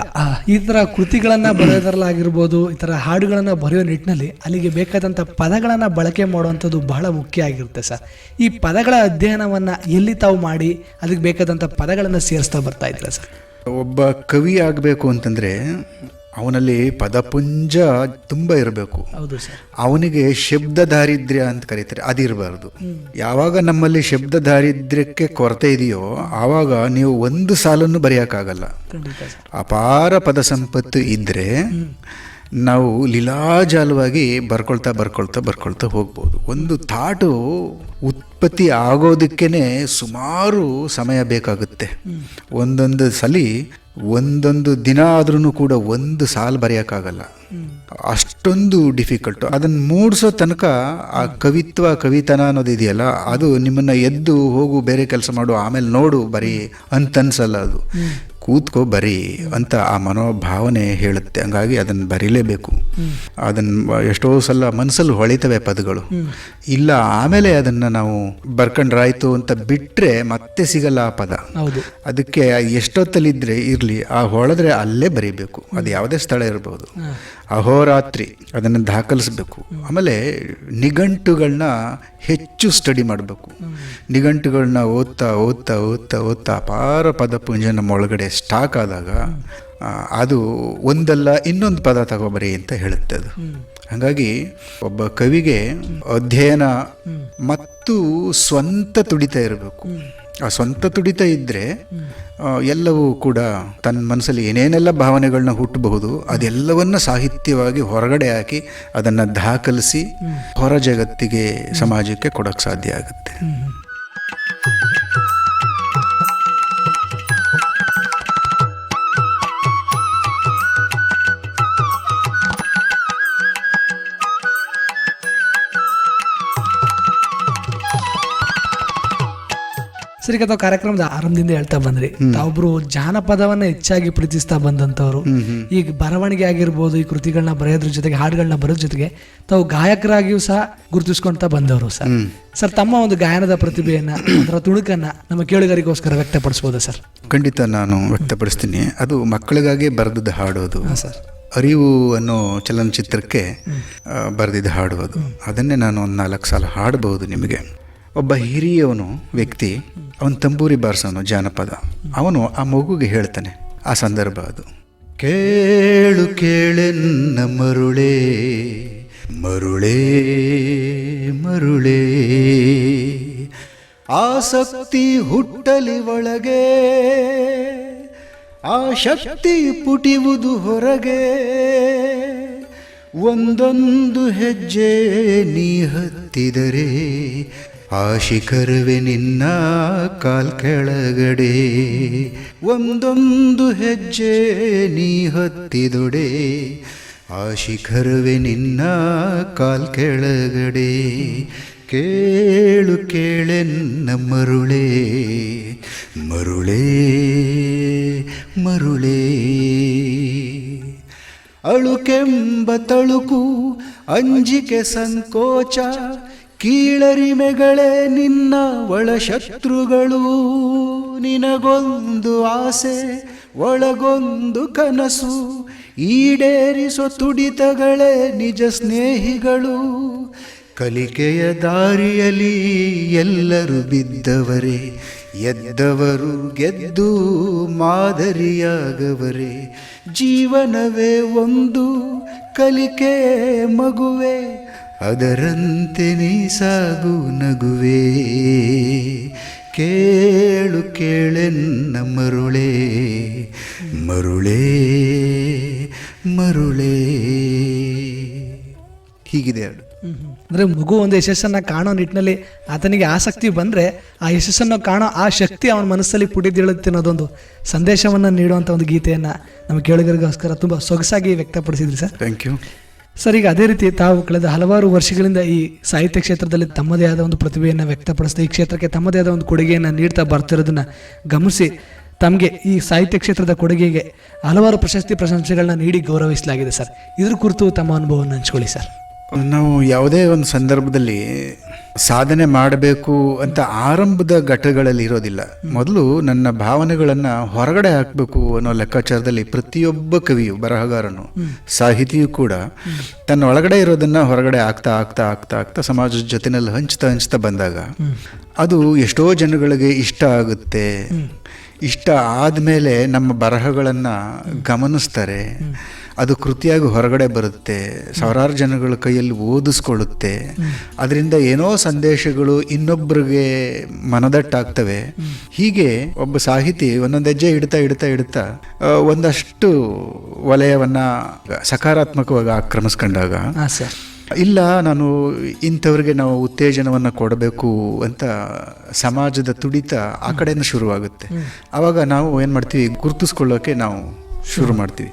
ಈ ಥರ ಕೃತಿಗಳನ್ನು ಬರೆಯೋದ್ರಲ್ಲಾಗಿರ್ಬೋದು ಈ ಥರ ಹಾಡುಗಳನ್ನು ಬರೆಯೋ ನಿಟ್ಟಿನಲ್ಲಿ ಅಲ್ಲಿಗೆ ಬೇಕಾದಂಥ ಪದಗಳನ್ನು ಬಳಕೆ ಮಾಡುವಂಥದ್ದು ಬಹಳ ಮುಖ್ಯ ಆಗಿರುತ್ತೆ ಸರ್. ಈ ಪದಗಳ ಅಧ್ಯಯನವನ್ನು ಎಲ್ಲಿ ತಾವು ಮಾಡಿ, ಅದಕ್ಕೆ ಬೇಕಾದಂಥ ಪದಗಳನ್ನು ಸೇರಿಸ್ತಾ ಬರ್ತಾ ಇದ್ದೀರಾ ಸರ್? ಒಬ್ಬ ಕವಿ ಆಗಬೇಕು ಅಂತಂದರೆ ಅವನಲ್ಲಿ ಪದಪುಂಜ ತುಂಬ ಇರಬೇಕು. ಹೌದು ಸರ್. ಅವನಿಗೆ ಶಬ್ದ ದಾರಿದ್ರ್ಯ ಅಂತ ಕರೀತಾರೆ ಅದಿರಬಾರ್ದು. ಯಾವಾಗ ನಮ್ಮಲ್ಲಿ ಶಬ್ದ ದಾರಿದ್ರ್ಯಕ್ಕೆ ಕೊರತೆ ಇದೆಯೋ ಆವಾಗ ನೀವು ಒಂದು ಸಾಲನ್ನು ಬರೆಯೋಕ್ಕಾಗಲ್ಲ. ಅಪಾರ ಪದ ಸಂಪತ್ತು ಇದ್ದರೆ ನಾವು ಲೀಲಾಜಾಲವಾಗಿ ಬರ್ಕೊಳ್ತಾ ಬರ್ಕೊಳ್ತಾ ಬರ್ಕೊಳ್ತಾ ಹೋಗ್ಬೋದು. ಒಂದು ಥಾಟು ಉತ್ಪತ್ತಿ ಆಗೋದಕ್ಕೇ ಸುಮಾರು ಸಮಯ ಬೇಕಾಗುತ್ತೆ. ಒಂದೊಂದು ಸಲಿ ಒಂದೊಂದು ದಿನ ಆದ್ರೂ ಕೂಡ ಒಂದು ಸಾಲು ಬರೆಯೋಕ್ಕಾಗಲ್ಲ. ಅಷ್ಟೊಂದು ಡಿಫಿಕಲ್ಟು ಅದನ್ನು ಮೂಡಿಸೋ ತನಕ ಆ ಕವಿತ್ವ, ಕವಿತನ ಅನ್ನೋದು ಇದೆಯಲ್ಲ, ಅದು ನಿಮ್ಮನ್ನು ಎದ್ದು ಹೋಗು, ಬೇರೆ ಕೆಲಸ ಮಾಡು, ಆಮೇಲೆ ನೋಡು ಬರೀ ಅಂತನ್ಸಲ್ಲ ಅದು. ಕೂತ್ಕೋ ಬರಿ ಅಂತ ಆ ಮನೋಭಾವನೆ ಹೇಳುತ್ತೆ. ಹಂಗಾಗಿ ಅದನ್ನು ಬರೀಲೇಬೇಕು. ಅದನ್ನು ಎಷ್ಟೋ ಸಲ ಮನಸ್ಸಲ್ಲಿ ಹೊಳಿತವೆ ಪದಗಳು. ಇಲ್ಲ ಆಮೇಲೆ ಅದನ್ನು ನಾವು ಬರ್ಕೊಂಡ್ರಾಯ್ತು ಅಂತ ಬಿಟ್ಟರೆ ಮತ್ತೆ ಸಿಗಲ್ಲ ಆ ಪದ. ಅದಕ್ಕೆ ಅದಕ್ಕೆ ಎಷ್ಟೊತ್ತಲ್ಲಿದ್ದರೆ ಇರಲಿ ಆ ಹೊಳೆದ್ರೆ ಅಲ್ಲೇ ಬರೀಬೇಕು. ಅದು ಯಾವುದೇ ಸ್ಥಳ ಇರ್ಬೋದು. ಅಹೋರಾತ್ರಿ ಅದನ್ನು ದಾಖಲಿಸಬೇಕು. ಆಮೇಲೆ ನಿಘಂಟುಗಳನ್ನ ಹೆಚ್ಚು ಸ್ಟಡಿ ಮಾಡಬೇಕು. ನಿಘಂಟುಗಳನ್ನ ಓದ್ತಾ ಓದ್ತಾ ಓದ್ತಾ ಓದ್ತಾ ಅಪಾರ ಪದ ಪುಂಜ ನಮ್ಮ ಒಳಗಡೆ ಸ್ಟಾಕ್ ಆದಾಗ ಅದು ಒಂದಲ್ಲ ಇನ್ನೊಂದು ಪದ ತಗೊಬರಿ ಅಂತ ಹೇಳುತ್ತೆ ಅದು. ಹಾಗಾಗಿ ಒಬ್ಬ ಕವಿಗೆ ಅಧ್ಯಯನ ಮತ್ತು ಸ್ವಂತ ತುಡಿತ ಇರಬೇಕು. ಆ ಸ್ವಂತ ತುಡಿತ ಇದ್ದರೆ ಎಲ್ಲವೂ ಕೂಡ ತನ್ನ ಮನಸ್ಸಲ್ಲಿ ಏನೇನೆಲ್ಲ ಭಾವನೆಗಳನ್ನ ಹುಟ್ಟಬಹುದು, ಅದೆಲ್ಲವನ್ನ ಸಾಹಿತ್ಯವಾಗಿ ಹೊರಗಡೆ ಹಾಕಿ ಅದನ್ನು ದಾಖಲಿಸಿ ಹೊರ ಜಗತ್ತಿಗೆ, ಸಮಾಜಕ್ಕೆ ಕೊಡೋಕ್ಕೆ ಸಾಧ್ಯ ಆಗುತ್ತೆ. ಸರಿ ತಾವು ಕಾರ್ಯಕ್ರಮದ ಆರಂಭದಿಂದ ಹೇಳ್ತಾ ಬಂದ್ರಿ. ತಾವೊಬ್ರು ಜಾನಪದವನ್ನ ಹೆಚ್ಚಾಗಿ ಪ್ರೀತಿಸ್ತಾ ಬಂದಂತವ್ರು ಈಗ ಬರವಣಿಗೆ ಆಗಿರ್ಬೋದು ಈ ಕೃತಿಗಳನ್ನ ಬರೆಯೋದ್ರ ಜೊತೆಗೆ ಹಾಡುಗಳನ್ನ ಬರೋದ್ರ ಜೊತೆಗೆ ತಾವು ಗಾಯಕರಾಗಿಯೂ ಸಹ ಗುರುತಿಸ್ಕೊಂತ ಬಂದವರು ಸರ್. ಸರ್ ತಮ್ಮ ಒಂದು ಗಾಯನದ ಪ್ರತಿಭೆಯನ್ನ ಅದರ ತುಣುಕನ್ನ ನಮ್ಮ ಕೇಳುಗರಿಗೋಸ್ಕರ ವ್ಯಕ್ತಪಡಿಸಬಹುದು ಸರ್? ಖಂಡಿತ ನಾನು ವ್ಯಕ್ತಪಡಿಸ್ತೀನಿ. ಅದು ಮಕ್ಕಳಿಗಾಗಿ ಬರೆದದ್ದು ಹಾಡೋದು. ಸರ್. ಅರಿವು ಅನ್ನೋ ಚಲನಚಿತ್ರಕ್ಕೆ ಬರೆದಿದ್ದು ಬರೆದಿದ್ದ ಹಾಡು ಅದನ್ನೇ ನಾನು ಒಂದು ನಾಲ್ಕು ಸಲ ಹಾಡಬಹುದು ನಿಮಗೆ. ಒಬ್ಬ ಹಿರಿಯವನು ವ್ಯಕ್ತಿ, ಅವನು ತಂಬೂರಿ ಬಾರಿಸೋನು ಜಾನಪದ. ಅವನು ಆ ಮಗುಗೆ ಹೇಳ್ತಾನೆ, ಆ ಸಂದರ್ಭ ಅದು. ಕೇಳು ಕೇಳೆನ್ನ ಮರುಳೇ ಮರುಳೇ ಮರುಳೇ. ಆಸಕ್ತಿ ಹುಟ್ಟಲಿ ಒಳಗೆ, ಆ ಶಕ್ತಿ ಪುಟಿವುದು ಹೊರಗೆ. ಒಂದೊಂದು ಹೆಜ್ಜೆ ನೀ ಹತ್ತಿದರೆ ಆ ಶಿಖರವೇ ನಿನ್ನ ಕಾಲ್ ಕೆಳಗಡೆ. ಒಂದೊಂದು ಹೆಜ್ಜೆ ನೀ ಹತ್ತಿದೊಡೆ. ಆ ಶಿಖರವೇ ನಿನ್ನ ಕಾಲ್ ಕೆಳಗಡೆ. ಕೇಳು ಕೇಳೆನ್ನ ಮರುಳೇ. ಮರುಳೇ ಮರುಳೇ. ಅಳುಕೆಂಬ ತಳುಕು, ಅಂಜಿಕೆ ಸಂಕೋಚ ಕೀಳರಿಮೆಗಳೇ ನಿನ್ನ ಒಳಶತ್ರುಗಳು. ನಿನಗೊಂದು ಆಸೆ, ಒಳಗೊಂದು ಕನಸು. ಈಡೇರಿಸೋ ತುಡಿತಗಳೇ ನಿಜ ಸ್ನೇಹಿಗಳು. ಕಲಿಕೆಯ ದಾರಿಯಲ್ಲಿ ಎಲ್ಲರೂ ಬಿದ್ದವರೇ, ಎದ್ದವರು ಗೆದ್ದು ಮಾದರಿಯಾಗವರೇ. ಜೀವನವೇ ಒಂದು ಕಲಿಕೆ ಮಗುವೆ. ಅದರಂತೆ ನೀ ಸಾಗು ನಗುವೆ. ಕೇಳು ಕೇಳೆನ್ನ ಮರುಳೇ. ಮರುಳೇ ಮರುಳೇ. ಹೀಗಿದೆ ಅದು. ಅಂದ್ರೆ ಮಗು ಒಂದು ಯಶಸ್ಸನ್ನ ಕಾಣೋ ನಿಟ್ಟಿನಲ್ಲಿ ಆತನಿಗೆ ಆಸಕ್ತಿ ಬಂದ್ರೆ ಆ ಯಶಸ್ಸನ್ನು ಕಾಣೋ ಆ ಶಕ್ತಿ ಅವನ ಮನಸ್ಸಲ್ಲಿ ಪುಟಿದೇಳುತ್ತೆ ಅನ್ನೋದೊಂದು ಸಂದೇಶವನ್ನ ನೀಡುವಂತ ಒಂದು ಗೀತೆಯನ್ನ ನಮ್ಮ ಕೇಳುಗರಿಗೋಸ್ಕರ ತುಂಬಾ ಸೊಗಸಾಗಿ ವ್ಯಕ್ತಪಡಿಸಿದ್ರಿ ಸರ್. ಥ್ಯಾಂಕ್ ಯು ಸರ್, ಈಗ ಅದೇ ರೀತಿ ತಾವು ಕಳೆದ ಹಲವಾರು ವರ್ಷಗಳಿಂದ ಈ ಸಾಹಿತ್ಯ ಕ್ಷೇತ್ರದಲ್ಲಿ ತಮ್ಮದೇ ಆದ ಒಂದು ಪ್ರತಿಭೆಯನ್ನು ವ್ಯಕ್ತಪಡಿಸ್ತಾ, ಈ ಕ್ಷೇತ್ರಕ್ಕೆ ತಮ್ಮದೇ ಆದ ಒಂದು ಕೊಡುಗೆಯನ್ನು ನೀಡ್ತಾ ಬರ್ತಿರೋದನ್ನು ಗಮನಿಸಿ ತಮಗೆ ಈ ಸಾಹಿತ್ಯ ಕ್ಷೇತ್ರದ ಕೊಡುಗೆಗೆ ಹಲವಾರು ಪ್ರಶಸ್ತಿ ಪ್ರಶಂಸೆಗಳನ್ನ ನೀಡಿ ಗೌರವಿಸಲಾಗಿದೆ ಸರ್. ಇದ್ರ ಕುರಿತು ತಮ್ಮ ಅನುಭವವನ್ನು ಹಂಚ್ಕೊಳ್ಳಿ ಸರ್. ನಾವು ಯಾವುದೇ ಒಂದು ಸಂದರ್ಭದಲ್ಲಿ ಸಾಧನೆ ಮಾಡಬೇಕು ಅಂತ ಆರಂಭದ ಘಟ್ಟಗಳಲ್ಲಿ ಇರೋದಿಲ್ಲ. ಮೊದಲು ನನ್ನ ಭಾವನೆಗಳನ್ನು ಹೊರಗಡೆ ಹಾಕಬೇಕು ಅನ್ನೋ ಲೆಕ್ಕಾಚಾರದಲ್ಲಿ ಪ್ರತಿಯೊಬ್ಬ ಕವಿಯು ಬರಹಗಾರನು ಸಾಹಿತಿಯು ಕೂಡ ತನ್ನ ಒಳಗಡೆ ಇರೋದನ್ನ ಹೊರಗಡೆ ಆಗ್ತಾ ಆಗ್ತಾ ಆಗ್ತಾ ಆಗ್ತಾ ಸಮಾಜದ ಜೊತೆನಲ್ಲಿ ಹಂಚ್ತಾ ಹಂಚ್ತಾ ಬಂದಾಗ ಅದು ಎಷ್ಟೋ ಜನಗಳಿಗೆ ಇಷ್ಟ ಆಗುತ್ತೆ. ಇಷ್ಟ ಆದಮೇಲೆ ನಮ್ಮ ಬರಹಗಳನ್ನು ಗಮನಿಸ್ತಾರೆ. ಅದು ಕೃತಿಯಾಗಿ ಹೊರಗಡೆ ಬರುತ್ತೆ ಸಾವಿರಾರು ಜನಗಳ ಕೈಯಲ್ಲಿ ಓದಿಸ್ಕೊಳ್ಳುತ್ತೆ. ಅದರಿಂದ ಏನೋ ಸಂದೇಶಗಳು ಇನ್ನೊಬ್ಬರಿಗೆ ಮನದಟ್ಟಾಗ್ತವೆ. ಹೀಗೆ ಒಬ್ಬ ಸಾಹಿತಿ ಒಂದೊಂದು ಹೆಜ್ಜೆ ಇಡ್ತಾ ಇಡ್ತಾ ಇಡ್ತಾ ಒಂದಷ್ಟು ವಲಯವನ್ನು ಸಕಾರಾತ್ಮಕವಾಗಿ ಆಕ್ರಮಿಸ್ಕೊಂಡಾಗ ಸರ್. ಇಲ್ಲ ನಾನು ಇಂಥವ್ರಿಗೆ ನಾವು ಉತ್ತೇಜನವನ್ನು ಕೊಡಬೇಕು ಅಂತ ಸಮಾಜದ ತುಡಿತ ಆ ಕಡೆಯಿಂದ ಶುರುವಾಗುತ್ತೆ. ಆವಾಗ ನಾವು ಏನು ಮಾಡ್ತೀವಿ ಗುರುತಿಸ್ಕೊಳ್ಳೋಕ್ಕೆ ನಾವು ಶುರು ಮಾಡ್ತೀವಿ.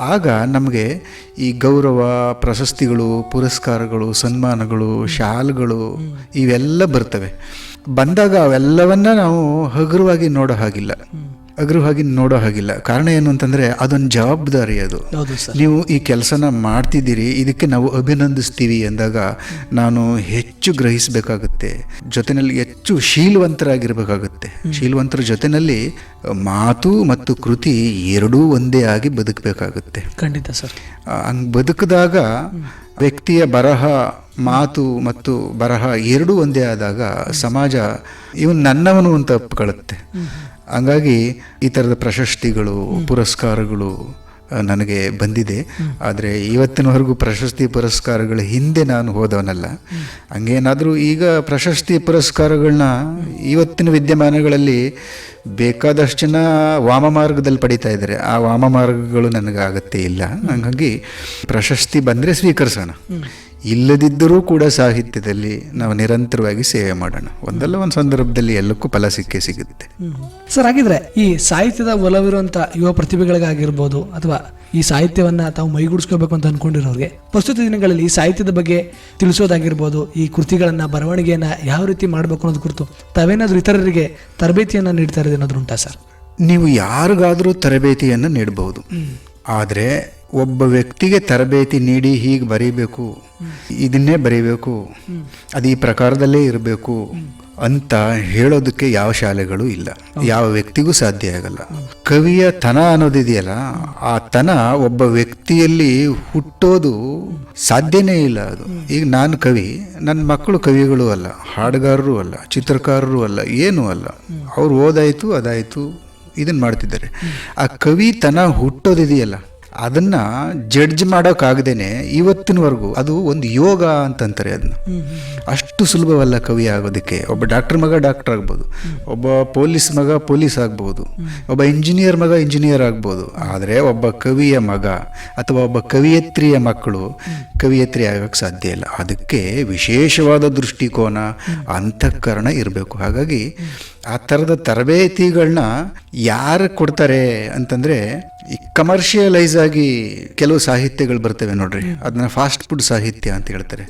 ಆಗ ನಮಗೆ ಈ ಗೌರವ, ಪ್ರಶಸ್ತಿಗಳು, ಪುರಸ್ಕಾರಗಳು, ಸನ್ಮಾನಗಳು, ಶಾಲ್ಗಳು ಇವೆಲ್ಲ ಬರ್ತವೆ. ಬಂದಾಗ ಅವೆಲ್ಲವನ್ನ ನಾವು ಹಗುರವಾಗಿ ನೋಡೋ ಹಾಗಿಲ್ಲ. ಹಗುರವಾಗಿ ನೋಡೋ ಹಾಗಿಲ್ಲ. ಕಾರಣ ಏನು ಅಂತಂದರೆ ಅದೊಂದು ಜವಾಬ್ದಾರಿ ಅದು. ನೀವು ಈ ಕೆಲಸನ ಮಾಡ್ತಿದ್ದೀರಿ ಇದಕ್ಕೆ ನಾವು ಅಭಿನಂದಿಸ್ತೀವಿ ಅಂದಾಗ ನಾನು ಹೆಚ್ಚು ಗ್ರಹಿಸಬೇಕಾಗುತ್ತೆ. ಜೊತೆಯಲ್ಲಿ ಹೆಚ್ಚು ಶೀಲವಂತರಾಗಿರ್ಬೇಕಾಗುತ್ತೆ. ಶೀಲವಂತರ ಜೊತೆಯಲ್ಲಿ ಮಾತು ಮತ್ತು ಕೃತಿ ಎರಡೂ ಒಂದೇ ಆಗಿ ಬದುಕಬೇಕಾಗುತ್ತೆ. ಖಂಡಿತ ಸರ್. ಹಂಗ್ ಬದುಕಿದಾಗ ವ್ಯಕ್ತಿಯ ಬರಹ ಮಾತು ಮತ್ತು ಬರಹ ಎರಡೂ ಒಂದೇ ಆದಾಗ ಸಮಾಜ ಇವನು ನನ್ನವನು ಅಂತ ಒಪ್ಕೊಳ್ಳುತ್ತೆ ಹಂಗಾಗಿ ಈ ಥರದ ಪ್ರಶಸ್ತಿಗಳು, ಪುರಸ್ಕಾರಗಳು ನನಗೆ ಬಂದಿದೆ. ಆದರೆ ಇವತ್ತಿನವರೆಗೂ ಪ್ರಶಸ್ತಿ ಪುರಸ್ಕಾರಗಳ ಹಿಂದೆ ನಾನು ಹೋದವನಲ್ಲ. ಹಂಗೇನಾದರೂ ಈಗ ಪ್ರಶಸ್ತಿ ಪುರಸ್ಕಾರಗಳನ್ನ ಇವತ್ತಿನ ವಿದ್ಯಮಾನಗಳಲ್ಲಿ ಬೇಕಾದಷ್ಟು ಜನ ವಾಮ ಮಾರ್ಗದಲ್ಲಿ ಪಡಿತಾ ಇದ್ದಾರೆ. ಆ ವಾಮ ಮಾರ್ಗಗಳು ನನಗೆ ಅಗತ್ಯ ಇಲ್ಲ. ಹಂಗಾಗಿ ಪ್ರಶಸ್ತಿ ಬಂದರೆ ಸ್ವೀಕರಿಸೋಣ. ಇಲ್ಲದಿದ್ದರೂ ಕೂಡ ಸಾಹಿತ್ಯದಲ್ಲಿ ನಾವು ನಿರಂತರವಾಗಿ ಸೇವೆ ಮಾಡೋಣ. ಒಂದಲ್ಲ ಒಂದು ಸಂದರ್ಭದಲ್ಲಿ ಎಲ್ಲಕ್ಕೂ ಫಲ ಸಿಕ್ಕೇ ಸಿಗುತ್ತೆ. ಸರ್ ಹಾಗಿದ್ರೆ ಈ ಸಾಹಿತ್ಯದ ಒಲವಿರುವಂಥ ಯುವ ಪ್ರತಿಭೆಗಳಿಗಾಗಿರ್ಬೋದು ಅಥವಾ ಈ ಸಾಹಿತ್ಯವನ್ನ ತಾವು ಮೈಗೂಡಿಸ್ಕೋಬೇಕು ಅಂತ ಅನ್ಕೊಂಡಿರೋರಿಗೆ ಪ್ರಸ್ತುತ ದಿನಗಳಲ್ಲಿ ಈ ಸಾಹಿತ್ಯದ ಬಗ್ಗೆ ತಿಳಿಸೋದಾಗಿರ್ಬೋದು ಈ ಕೃತಿಗಳನ್ನ ಬರವಣಿಗೆಯನ್ನ ಯಾವ ರೀತಿ ಮಾಡಬೇಕು ಅನ್ನೋದು ಕುರಿತು ತಾವೇನಾದ್ರೂ ಇತರರಿಗೆ ತರಬೇತಿಯನ್ನ ನೀಡ್ತಾ ಇರೋದು ಏನಾದ್ರು ಉಂಟಾ ಸರ್? ನೀವು ಯಾರಿಗಾದರೂ ತರಬೇತಿಯನ್ನು ನೀಡಬಹುದು ಆದರೆ ಒಬ್ಬ ವ್ಯಕ್ತಿಗೆ ತರಬೇತಿ ನೀಡಿ ಹೀಗೆ ಬರೀಬೇಕು ಇದನ್ನೇ ಬರೀಬೇಕು ಅದು ಈ ಪ್ರಕಾರದಲ್ಲೇ ಇರಬೇಕು ಅಂತ ಹೇಳೋದಕ್ಕೆ ಯಾವ ಶಾಲೆಗಳು ಇಲ್ಲ. ಯಾವ ವ್ಯಕ್ತಿಗೂ ಸಾಧ್ಯ ಆಗಲ್ಲ. ಕವಿಯ ತನ ಅನ್ನೋದಿದೆಯಲ್ಲ ಆ ತನ ಒಬ್ಬ ವ್ಯಕ್ತಿಯಲ್ಲಿ ಹುಟ್ಟೋದು ಸಾಧ್ಯನೇ ಇಲ್ಲ ಅದು. ಈಗ ನಾನು ಕವಿ ನನ್ನ ಮಕ್ಕಳು ಕವಿಗಳು ಅಲ್ಲ ಹಾಡುಗಾರರು ಅಲ್ಲ ಚಿತ್ರಕಾರರು ಅಲ್ಲ ಏನೂ ಅಲ್ಲ. ಅವ್ರು ಓದಾಯಿತು ಅದಾಯಿತು ಇದನ್ನ ಮಾಡ್ತಿದ್ದಾರೆ. ಆ ಕವಿತನ ಹುಟ್ಟೋದಿದೆಯಲ್ಲ ಅದನ್ನ ಜಡ್ಜ್ ಮಾಡೋಕ್ಕಾಗದೇನೆ ಇವತ್ತಿನವರೆಗೂ, ಅದು ಒಂದು ಯೋಗ ಅಂತಂತಾರೆ ಅದನ್ನ. ಅಷ್ಟು ಸುಲಭವಲ್ಲ ಕವಿ ಆಗೋದಕ್ಕೆ. ಒಬ್ಬ ಡಾಕ್ಟರ್ ಮಗ ಡಾಕ್ಟರ್ ಆಗ್ಬೋದು. ಒಬ್ಬ ಪೊಲೀಸ್ ಮಗ ಪೊಲೀಸ್ ಆಗ್ಬೋದು. ಒಬ್ಬ ಇಂಜಿನಿಯರ್ ಮಗ ಇಂಜಿನಿಯರ್ ಆಗ್ಬೋದು. ಆದರೆ ಒಬ್ಬ ಕವಿಯ ಮಗ ಅಥವಾ ಒಬ್ಬ ಕವಿಯತ್ರಿಯ ಮಕ್ಕಳು ಕವಿಯತ್ರಿ ಆಗೋಕ್ಕೆ ಸಾಧ್ಯ ಇಲ್ಲ. ಅದಕ್ಕೆ ವಿಶೇಷವಾದ ದೃಷ್ಟಿಕೋನ, ಅಂತಃಕರಣ ಇರಬೇಕು. ಹಾಗಾಗಿ ಆ ಥರದ ತರಬೇತಿಗಳನ್ನ ಯಾರು ಕೊಡ್ತಾರೆ ಅಂತಂದರೆ ಈ ಕಮರ್ಷಿಯಲೈಸ್ ಆಗಿ ಕೆಲವು ಸಾಹಿತ್ಯಗಳು ಬರ್ತವೆ ನೋಡ್ರಿ. ಅದನ್ನ ಫಾಸ್ಟ್ ಫುಡ್ ಸಾಹಿತ್ಯ ಅಂತ ಹೇಳ್ತಾರೆ.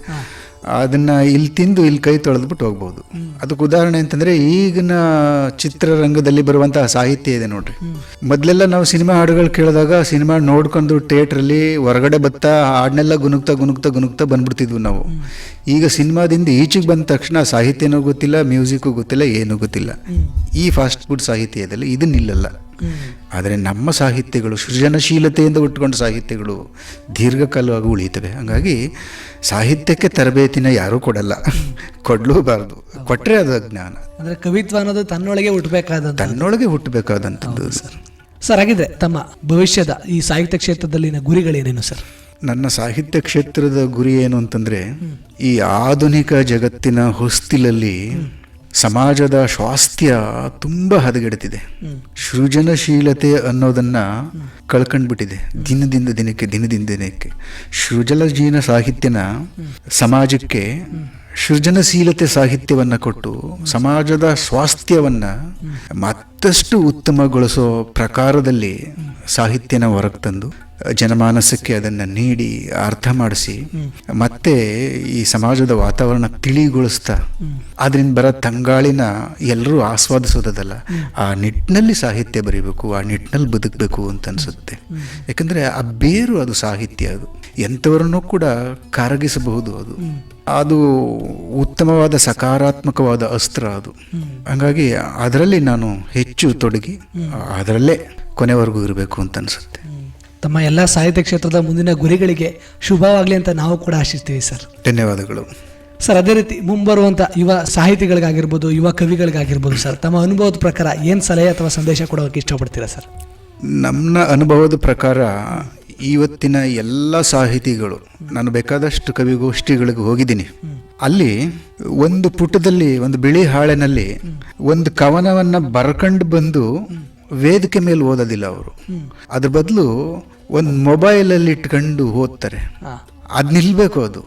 ಅದನ್ನ ಇಲ್ಲಿ ತಿಂದು ಇಲ್ಲಿ ಕೈ ತೊಳೆದ್ಬಿಟ್ಟು ಹೋಗ್ಬೋದು. ಅದಕ್ಕೆ ಉದಾಹರಣೆ ಅಂತಂದ್ರೆ ಈಗಿನ ಚಿತ್ರರಂಗದಲ್ಲಿ ಬರುವಂತಹ ಸಾಹಿತ್ಯ ಇದೆ ನೋಡ್ರಿ. ಮೊದಲೆಲ್ಲ ನಾವು ಸಿನಿಮಾ ಹಾಡುಗಳು ಕೇಳಿದಾಗ ಸಿನಿಮಾ ನೋಡ್ಕೊಂಡು ಥಿಯೇಟ್ರಲ್ಲಿ ಹೊರಗಡೆ ಬತ್ತಾ ಹಾಡನ್ನೆಲ್ಲ ಗುನುಗ್ತಾ ಗುನುಗ್ತಾ ಗುನುಗ್ತಾ ಬಂದ್ಬಿಡ್ತಿದ್ವು ನಾವು. ಈಗ ಸಿನಿಮಾದಿಂದ ಈಚೆಗೆ ಬಂದ ತಕ್ಷಣ ಸಾಹಿತ್ಯನೂ ಗೊತ್ತಿಲ್ಲ, ಮ್ಯೂಸಿಕ್ಕು ಗೊತ್ತಿಲ್ಲ, ಏನೂ ಗೊತ್ತಿಲ್ಲ. ಈ ಫಾಸ್ಟ್ ಫುಡ್ ಸಾಹಿತ್ಯದಲ್ಲಿ ಇದು ನಿಲ್ಲಲ್ಲ. ಆದರೆ ನಮ್ಮ ಸಾಹಿತ್ಯಗಳು ಸೃಜನಶೀಲತೆಯಿಂದ ಉಟ್ಕೊಂಡ ಸಾಹಿತ್ಯಗಳು ದೀರ್ಘಕಾಲವಾಗಿ ಉಳಿತವೆ ಹಾಗಾಗಿ ಸಾಹಿತ್ಯಕ್ಕೆ ತರಬೇತಿನ ಯಾರೂ ಕೊಡಲ್ಲ. ಕೊಡಲೂಬಾರ್ದು. ಕೊಟ್ಟರೆ ಅದು ಜ್ಞಾನ ಅಂದರೆ ಕವಿತ್ವ ಅನ್ನೋದು ತನ್ನೊಳಗೆ ಹುಟ್ಟಬೇಕಾದ ತನ್ನೊಳಗೆ ಹುಟ್ಟಬೇಕಾದಂಥದ್ದು ಸರ್. ಸರ್. ಹಾಗಿದ್ರೆ ತಮ್ಮ ಭವಿಷ್ಯದ ಈ ಸಾಹಿತ್ಯ ಕ್ಷೇತ್ರದಲ್ಲಿನ ಗುರಿಗಳೇನೇನು ಸರ್? ನನ್ನ ಸಾಹಿತ್ಯ ಕ್ಷೇತ್ರದ ಗುರಿ ಏನು ಅಂತಂದರೆ ಈ ಆಧುನಿಕ ಜಗತ್ತಿನ ಹೊಸ್ತಿಲಲ್ಲಿ ಸಮಾಜದ ಸ್ವಾಸ್ಥ್ಯ ತುಂಬಾ ಹದಗೆಡ್ತಿದೆ ಸೃಜನಶೀಲತೆ ಅನ್ನೋದನ್ನ ಕಳ್ಕೊಂಡ್ಬಿಟ್ಟಿದೆ. ದಿನದಿಂದ ದಿನಕ್ಕೆ ದಿನದಿಂದ ದಿನಕ್ಕೆ. ಸೃಜನಶೀಲ ಸಾಹಿತ್ಯನ ಸಮಾಜಕ್ಕೆ ಸೃಜನಶೀಲತೆ ಸಾಹಿತ್ಯವನ್ನ ಕೊಟ್ಟು ಸಮಾಜದ ಸ್ವಾಸ್ಥ್ಯವನ್ನ ಮತ್ತಷ್ಟು ಉತ್ತಮಗೊಳಿಸೋ ಪ್ರಕಾರದಲ್ಲಿ ಸಾಹಿತ್ಯನ ಹೊರಗೆ ತಂದು ಜನಮಾನಸಕ್ಕೆ ಅದನ್ನು ನೀಡಿ ಅರ್ಥ ಮಾಡಿಸಿ ಮತ್ತೆ ಈ ಸಮಾಜದ ವಾತಾವರಣ ತಿಳಿಗೊಳಿಸ್ತಾ ಅದರಿಂದ ಬರೋ ತಂಗಾಳಿನ ಎಲ್ಲರೂ ಆಸ್ವಾದಿಸೋದಲ್ಲ ಆ ನಿಟ್ಟಿನಲ್ಲಿ ಸಾಹಿತ್ಯ ಬರೀಬೇಕು ಆ ನಿಟ್ಟಿನಲ್ಲಿ ಬದುಕಬೇಕು ಅಂತ ಅನ್ಸುತ್ತೆ. ಯಾಕಂದ್ರೆ ಆ ಬೇರು ಅದು ಸಾಹಿತ್ಯ ಅದು. ಎಂಥವರನ್ನೂ ಕೂಡ ಕರಗಿಸಬಹುದು ಅದು. ಅದು ಉತ್ತಮವಾದ ಸಕಾರಾತ್ಮಕವಾದ ಅಸ್ತ್ರ ಅದು. ಹಾಗಾಗಿ ಅದರಲ್ಲಿ ನಾನು ಹೆಚ್ಚು ತೊಡಗಿ ಅದರಲ್ಲೇ ಕೊನೆವರೆಗೂ ಇರಬೇಕು ಅಂತ ಅನ್ಸುತ್ತೆ. ತಮ್ಮ ಎಲ್ಲ ಸಾಹಿತ್ಯ ಕ್ಷೇತ್ರದ ಮುಂದಿನ ಗುರಿಗಳಿಗೆ ಶುಭವಾಗಲಿ ಅಂತ ನಾವು ಕೂಡ ಆಶಿಸ್ತೀವಿ ಸರ್. ಧನ್ಯವಾದಗಳು. ಸರ್ ಅದೇ ರೀತಿ ಮುಂಬರುವಂಥ ಯುವ ಸಾಹಿತಿಗಳಿಗಾಗಿರ್ಬೋದು ಯುವ ಕವಿಗಳಿಗಾಗಿರ್ಬೋದು ಸರ್ ತಮ್ಮ ಅನುಭವದ ಪ್ರಕಾರ ಏನು ಸಲಹೆ ಅಥವಾ ಸಂದೇಶ ಕೊಡೋಕೆ ಇಷ್ಟಪಡ್ತೀರಾ ಸರ್? ನಮ್ಮ ಅನುಭವದ ಪ್ರಕಾರ ಇವತ್ತಿನ ಎಲ್ಲ ಸಾಹಿತಿಗಳು ನಾನು ಬೇಕಾದಷ್ಟು ಕವಿಗೋಷ್ಠಿಗಳಿಗೆ ಹೋಗಿದ್ದೀನಿ. ಅಲ್ಲಿ ಒಂದು ಪುಟದಲ್ಲಿ ಒಂದು ಬಿಳಿ ಹಾಳೆನಲ್ಲಿ ಒಂದು ಕವನವನ್ನು ಬರ್ಕಂಡು ಬಂದು ವೇದಿಕೆ ಮೇಲೆ ಓದೋದಿಲ್ಲ ಅವರು. ಅದ್ರ ಬದಲು ಒಂದು ಮೊಬೈಲಲ್ಲಿ ಇಟ್ಕೊಂಡು ಓದ್ತಾರೆ. ಅದು ನಿಲ್ಬೇಕು ಅದು.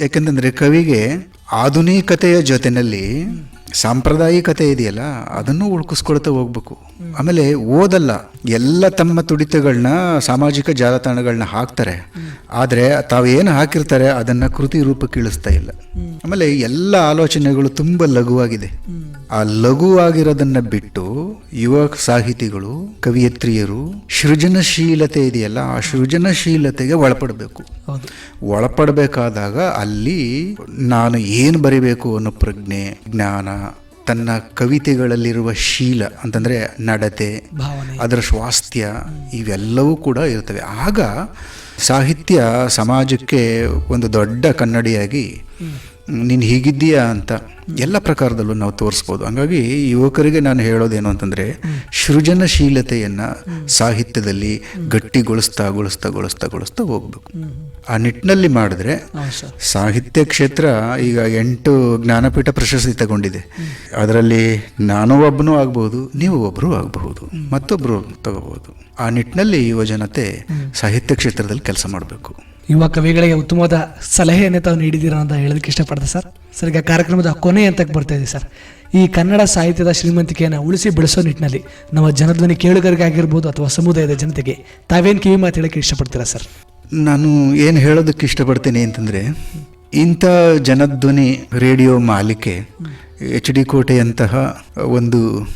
ಯಾಕಂತಂದ್ರೆ ಕವಿಗೆ ಆಧುನಿಕತೆಯ ಜೊತೆನಲ್ಲಿ ಸಾಂಪ್ರದಾಯಿಕತೆ ಇದೆಯಲ್ಲ, ಅದನ್ನು ಉಳ್ಕಿಸ್ಕೊಳ್ತಾ ಹೋಗ್ಬೇಕು. ಆಮೇಲೆ ಓದಲ್ಲ, ಎಲ್ಲ ತಮ್ಮ ತುಡಿತಗಳನ್ನ, ಸಾಮಾಜಿಕ ಜಾಲತಾಣಗಳನ್ನ ಹಾಕ್ತಾರೆ. ಆದರೆ ತಾವೇನು ಹಾಕಿರ್ತಾರೆ, ಅದನ್ನ ಕೃತಿ ರೂಪಕ್ಕೆ ಇಳಿಸ್ತಾ ಇಲ್ಲ. ಆಮೇಲೆ ಎಲ್ಲ ಆಲೋಚನೆಗಳು ತುಂಬ ಲಘುವಾಗಿದೆ. ಆ ಲಘುವಾಗಿರೋದನ್ನ ಬಿಟ್ಟು ಯುವ ಸಾಹಿತಿಗಳು, ಕವಿಯತ್ರಿಯರು, ಸೃಜನಶೀಲತೆ ಇದೆಯಲ್ಲ, ಆ ಸೃಜನಶೀಲತೆಗೆ ಒಳಪಡಬೇಕು. ಒಳಪಡಬೇಕಾದಾಗ ಅಲ್ಲಿ ನಾನು ಏನು ಬರಿಬೇಕು ಅನ್ನೋ ಪ್ರಜ್ಞೆ ಜ್ಞಾನ ತನ್ನ ಕವಿತೆಗಳಲ್ಲಿರುವ ಶೀಲ ಅಂತಂದರೆ ನಡತೆ ಅದರ ಸ್ವಾಸ್ಥ್ಯ ಇವೆಲ್ಲವೂ ಕೂಡ ಇರ್ತವೆ. ಆಗ ಸಾಹಿತ್ಯ ಸಮಾಜಕ್ಕೆ ಒಂದು ದೊಡ್ಡ ಕನ್ನಡಿಯಾಗಿ ನೀನು ಹೀಗಿದ್ದೀಯಾ ಅಂತ ಎಲ್ಲ ಪ್ರಕಾರದಲ್ಲೂ ನಾವು ತೋರಿಸ್ಬೋದು. ಹಂಗಾಗಿ ಯುವಕರಿಗೆ ನಾನು ಹೇಳೋದೇನು ಅಂತಂದರೆ ಸೃಜನಶೀಲತೆಯನ್ನು ಸಾಹಿತ್ಯದಲ್ಲಿ ಗಟ್ಟಿಗೊಳಿಸ್ತಾ ಗೊಳಿಸ್ತಾ ಗೊಳಿಸ್ತಾ ಗೊಳಿಸ್ತಾ ಹೋಗ್ಬೇಕು. ಆ ನಿಟ್ಟಿನಲ್ಲಿ ಮಾಡಿದ್ರೆ ಸಾಹಿತ್ಯ ಕ್ಷೇತ್ರ ಈಗ ಎಂಟು ಜ್ಞಾನಪೀಠ ಪ್ರಶಸ್ತಿ ತಗೊಂಡಿದೆ. ಅದರಲ್ಲಿ ನಾನು ಒಬ್ಬನೂ ಆಗ್ಬಹುದು ನೀವು ಒಬ್ಬರು ಆಗಬಹುದು ಮತ್ತೊಬ್ಬರು ತಗೋಬಹುದು. ಆ ನಿಟ್ಟಿನಲ್ಲಿ ಯುವ ಜನತೆ ಸಾಹಿತ್ಯ ಕ್ಷೇತ್ರದಲ್ಲಿ ಕೆಲಸ ಮಾಡಬೇಕು. ಯುವ ಕವಿಗಳಿಗೆ ಉತ್ತಮವಾದ ಸಲಹೆಯನ್ನು ತಾವು ನೀಡಿದ್ದೀರಾ ಅಂತ ಹೇಳೋದಕ್ಕೆ ಇಷ್ಟಪಡ್ತೆ ಸರ್. ಸರ್ ಈಗ ಕಾರ್ಯಕ್ರಮದ ಕೊನೆ ಅಂತ ಬರ್ತಾ ಇದೆ ಸರ್. ಈ ಕನ್ನಡ ಸಾಹಿತ್ಯದ ಶ್ರೀಮಂತಿಕೆಯನ್ನು ಉಳಿಸಿ ಬೆಳೆಸೋ ನಿಟ್ಟಿನಲ್ಲಿ ನಮ್ಮ ಜನಧ್ವನಿ ಕೇಳುಗರಿಗಾಗಿರ್ಬೋದು ಅಥವಾ ಸಮುದಾಯದ ಜನತೆಗೆ ತಾವೇನು ಕಿವಿ ಮಾತು ಹೇಳೋಕ್ಕೆ ಇಷ್ಟಪಡ್ತೀರಾ ಸರ್? ನಾನು ಏನು ಹೇಳೋದಕ್ಕೆ ಇಷ್ಟಪಡ್ತೀನಿ ಅಂತಂದರೆ, ಇಂಥ ಜನಧ್ವನಿ ರೇಡಿಯೋ ಮಾಲಿಕೆ, ಎಚ್ ಡಿ ಕೋಟೆಯಂತಹ ಒಂದು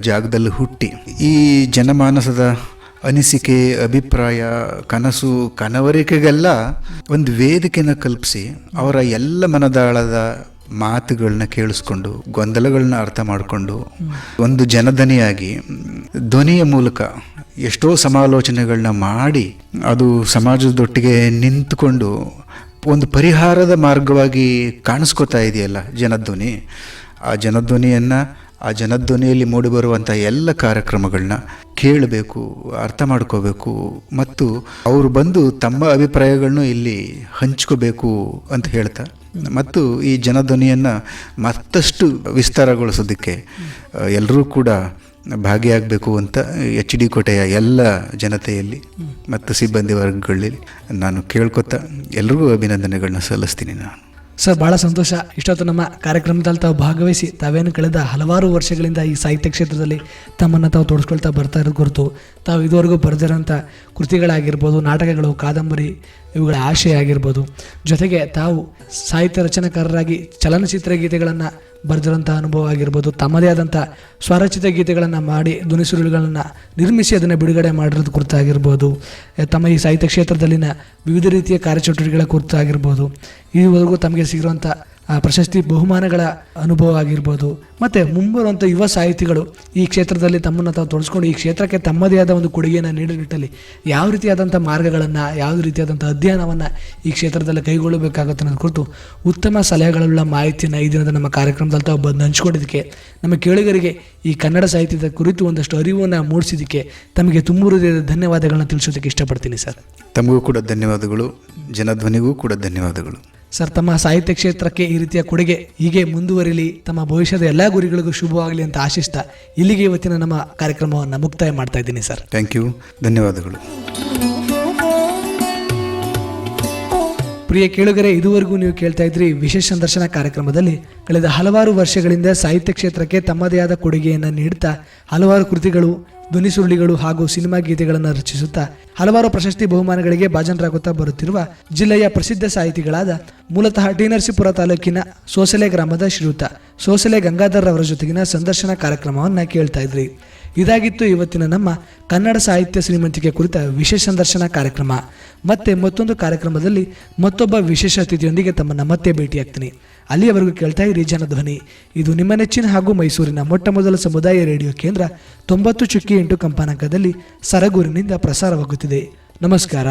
ಜಾಗದಲ್ಲಿ ಹುಟ್ಟಿ. ಈ ಜನಮಾನಸದ ಅನಿಸಿಕೆ, ಅಭಿಪ್ರಾಯ, ಕನಸು, ಕನವರಿಕೆಗೆಲ್ಲ ಒಂದು ವೇದಿಕೆನ ಕಲ್ಪಿಸಿ, ಅವರ ಎಲ್ಲ ಮನದಾಳದ ಮಾತುಗಳನ್ನ ಕೇಳಿಸ್ಕೊಂಡು ಗೊಂದಲಗಳನ್ನ ಅರ್ಥ ಮಾಡಿಕೊಂಡು, ಒಂದು ಜನಧನಿಯಾಗಿ ಧ್ವನಿಯ ಮೂಲಕ ಎಷ್ಟೋ ಸಮಾಲೋಚನೆಗಳನ್ನ ಮಾಡಿ ಅದು ಸಮಾಜದೊಟ್ಟಿಗೆ ನಿಂತುಕೊಂಡು ಒಂದು ಪರಿಹಾರದ ಮಾರ್ಗವಾಗಿ ಕಾಣಿಸ್ಕೊತಾ ಇದೆಯಲ್ಲ ಜನಧ್ವನಿ. ಆ ಜನಧ್ವನಿಯನ್ನು, ಆ ಜನಧ್ವನಿಯಲ್ಲಿ ಮೂಡಿಬರುವಂಥ ಎಲ್ಲ ಕಾರ್ಯಕ್ರಮಗಳನ್ನ ಕೇಳಬೇಕು, ಅರ್ಥ ಮಾಡ್ಕೋಬೇಕು ಮತ್ತು ಅವರು ಬಂದು ತಮ್ಮ ಅಭಿಪ್ರಾಯಗಳನ್ನು ಇಲ್ಲಿ ಹಂಚ್ಕೋಬೇಕು ಅಂತ ಹೇಳ್ತಾ. ಮತ್ತು ಈ ಜನಧ್ವನಿಯನ್ನು ಮತ್ತಷ್ಟು ವಿಸ್ತಾರಗೊಳಿಸೋದಕ್ಕೆ ಎಲ್ಲರೂ ಕೂಡ ಭಾಗಿಯಾಗಬೇಕು ಅಂತ ಎಚ್ ಡಿ ಕೋಟೆಯ ಎಲ್ಲ ಜನತೆಯಲ್ಲಿ ಮತ್ತು ಸಿಬ್ಬಂದಿ ವರ್ಗಗಳಲ್ಲಿ ನಾನು ಕೇಳ್ಕೊತಾ ಎಲ್ರಿಗೂ ಅಭಿನಂದನೆಗಳನ್ನ ಸಲ್ಲಿಸ್ತೀನಿ ನಾನು. ಸರ್ ಭಾಳ ಸಂತೋಷ. ಇಷ್ಟೊತ್ತು ನಮ್ಮ ಕಾರ್ಯಕ್ರಮದಲ್ಲಿ ತಾವು ಭಾಗವಹಿಸಿ ತಾವೇನು ಕಳೆದ ಹಲವಾರು ವರ್ಷಗಳಿಂದ ಈ ಸಾಹಿತ್ಯ ಕ್ಷೇತ್ರದಲ್ಲಿ ತಮ್ಮನ್ನು ತಾವು ತೋಡಿಸ್ಕೊಳ್ತಾ ಬರ್ತಾ ಇರೋದು ಕುರಿತು ತಾವು ಇದುವರೆಗೂ ಬರೆದಿರೋಂಥ ಕೃತಿಗಳಾಗಿರ್ಬೋದು, ನಾಟಕಗಳು, ಕಾದಂಬರಿ ಇವುಗಳ ಆಶಯ ಆಗಿರ್ಬೋದು ಜೊತೆಗೆ ತಾವು ಸಾಹಿತ್ಯ ರಚನಾಕಾರರಾಗಿ ಚಲನಚಿತ್ರ ಗೀತೆಗಳನ್ನು ಬರೆದಿರೋಂಥ ಅನುಭವ ಆಗಿರ್ಬೋದು. ತಮ್ಮದೇ ಆದಂಥ ಸ್ವರಚಿತ ಗೀತೆಗಳನ್ನು ಮಾಡಿ ಧ್ವನಿಸುರುಳುಗಳನ್ನು ನಿರ್ಮಿಸಿ ಅದನ್ನು ಬಿಡುಗಡೆ ಮಾಡಿರೋದು ಕುರಿತಾಗಿರ್ಬೋದು. ತಮ್ಮ ಈ ಸಾಹಿತ್ಯ ಕ್ಷೇತ್ರದಲ್ಲಿನ ವಿವಿಧ ರೀತಿಯ ಕಾರ್ಯಚಟುವಟಿಕೆಗಳ ಕುರಿತಾಗಿರ್ಬೋದು. ಇದುವರೆಗೂ ತಮಗೆ ಸಿಗಿರುವಂಥ ಪ್ರಶಸ್ತಿ ಬಹುಮಾನಗಳ ಅನುಭವ ಆಗಿರ್ಬೋದು. ಮತ್ತು ಮುಂಬರುವಂಥ ಯುವ ಸಾಹಿತಿಗಳು ಈ ಕ್ಷೇತ್ರದಲ್ಲಿ ತಮ್ಮನ್ನು ತಾವು ತೊಡಸ್ಕೊಂಡು ಈ ಕ್ಷೇತ್ರಕ್ಕೆ ತಮ್ಮದೇ ಆದ ಒಂದು ಕೊಡುಗೆಯನ್ನು ನಿಟ್ಟಲ್ಲಿ ಯಾವ ರೀತಿಯಾದಂಥ ಮಾರ್ಗಗಳನ್ನು, ಯಾವ ರೀತಿಯಾದಂಥ ಅಧ್ಯಯನವನ್ನು ಈ ಕ್ಷೇತ್ರದಲ್ಲಿ ಕೈಗೊಳ್ಳಬೇಕಾಗುತ್ತೆ ಅನ್ನೋದು ಕುರಿತು ಉತ್ತಮ ಸಲಹೆಗಳುಳ್ಳ ಮಾಹಿತಿಯನ್ನು ಈ ದಿನದ ನಮ್ಮ ಕಾರ್ಯಕ್ರಮದಲ್ಲಿ ತಾವು ಬಂದು ಹಂಚ್ಕೊಂಡಿದ್ದಕ್ಕೆ, ನಮ್ಮ ಕೇಳುಗರಿಗೆ ಈ ಕನ್ನಡ ಸಾಹಿತ್ಯದ ಕುರಿತು ಒಂದಷ್ಟು ಅರಿವನ್ನು ಮೂಡಿಸಿದ್ದಕ್ಕೆ ತಮಗೆ ತುಂಬ ಧನ್ಯವಾದಗಳನ್ನ ತಿಳಿಸೋದಕ್ಕೆ ಇಷ್ಟಪಡ್ತೀನಿ ಸರ್. ತಮಗೂ ಕೂಡ ಧನ್ಯವಾದಗಳು, ಜನಧ್ವನಿಗೂ ಕೂಡ ಧನ್ಯವಾದಗಳು. ಸರ್ ತಮ್ಮ ಸಾಹಿತ್ಯ ಕ್ಷೇತ್ರಕ್ಕೆ ಈ ರೀತಿಯ ಕೊಡುಗೆ ಹೀಗೆ ಮುಂದುವರಿಲಿ ತಮ್ಮ ಭವಿಷ್ಯದ ಎಲ್ಲಾ ಗುರಿಗಳಿಗೂ ಶುಭವಾಗಲಿ ಅಂತ ಆಶಿಸ್ತಾ ಇಲ್ಲಿಗೆ ಇವತ್ತಿನ ನಮ್ಮ ಕಾರ್ಯಕ್ರಮವನ್ನು ಮುಕ್ತಾಯ ಮಾಡ್ತಾ ಇದ್ದೀನಿ ಸರ್. ಥ್ಯಾಂಕ್ ಯು ಧನ್ಯವಾದಗಳು. ಪ್ರಿಯ ಕೇಳುಗರೆ ಇದುವರೆಗೂ ನೀವು ಕೇಳ್ತಾ ಇದ್ರಿ ವಿಶೇಷ ಸಂದರ್ಶನ ಕಾರ್ಯಕ್ರಮದಲ್ಲಿ ಕಳೆದ ಹಲವಾರು ವರ್ಷಗಳಿಂದ ಸಾಹಿತ್ಯ ಕ್ಷೇತ್ರಕ್ಕೆ ತಮ್ಮದೇ ಆದ ಕೊಡುಗೆಯನ್ನು ನೀಡುತ್ತಾ ಹಲವಾರು ಕೃತಿಗಳು ಧ್ವನಿಸುರುಳಿಗಳು ಹಾಗೂ ಸಿನಿಮಾ ಗೀತೆಗಳನ್ನು ರಚಿಸುತ್ತಾ ಹಲವಾರು ಪ್ರಶಸ್ತಿ ಬಹುಮಾನಗಳಿಗೆ ಭಾಜನರಾಗುತ್ತಾ ಬರುತ್ತಿರುವ ಜಿಲ್ಲೆಯ ಪ್ರಸಿದ್ಧ ಸಾಹಿತಿಗಳಾದ ಮೂಲತಃ ಟಿ ನರಸೀಪುರ ತಾಲೂಕಿನ ಸೋಸಲೆ ಗ್ರಾಮದ ಶ್ರೀಯುತ ಸೋಸಲೆ ಗಂಗಾಧರ್ ಅವರ ಜೊತೆಗಿನ ಸಂದರ್ಶನ ಕಾರ್ಯಕ್ರಮವನ್ನು ಕೇಳ್ತಾ ಇದ್ರಿ. ಇದಾಗಿತ್ತು ಇವತ್ತಿನ ನಮ್ಮ ಕನ್ನಡ ಸಾಹಿತ್ಯ ಶ್ರೀಮಂತಿಕೆ ಕುರಿತ ವಿಶೇಷ ಸಂದರ್ಶನ ಕಾರ್ಯಕ್ರಮ. ಮತ್ತೆ ಮತ್ತೊಂದು ಕಾರ್ಯಕ್ರಮದಲ್ಲಿ ಮತ್ತೊಬ್ಬ ವಿಶೇಷ ಅತಿಥಿಯೊಂದಿಗೆ ತಮ್ಮನ್ನು ಮತ್ತೆ ಭೇಟಿಯಾಗ್ತೀನಿ. ಅಲ್ಲಿಯವರೆಗೂ ಕೇಳ್ತಾ ಇರಿ ಜನಧ್ವನಿ. ಇದು ನಿಮ್ಮ ನೆಚ್ಚಿನ ಹಾಗೂ ಮೈಸೂರಿನ ಮೊಟ್ಟ ಮೊದಲ ಸಮುದಾಯ ರೇಡಿಯೋ ಕೇಂದ್ರ ತೊಂಬತ್ತು ಚುಕ್ಕಿ ಎಂಟು ಕಂಪನಕದಲ್ಲಿ ಸರಗೂರಿನಿಂದ ಪ್ರಸಾರವಾಗುತ್ತಿದೆ. ನಮಸ್ಕಾರ.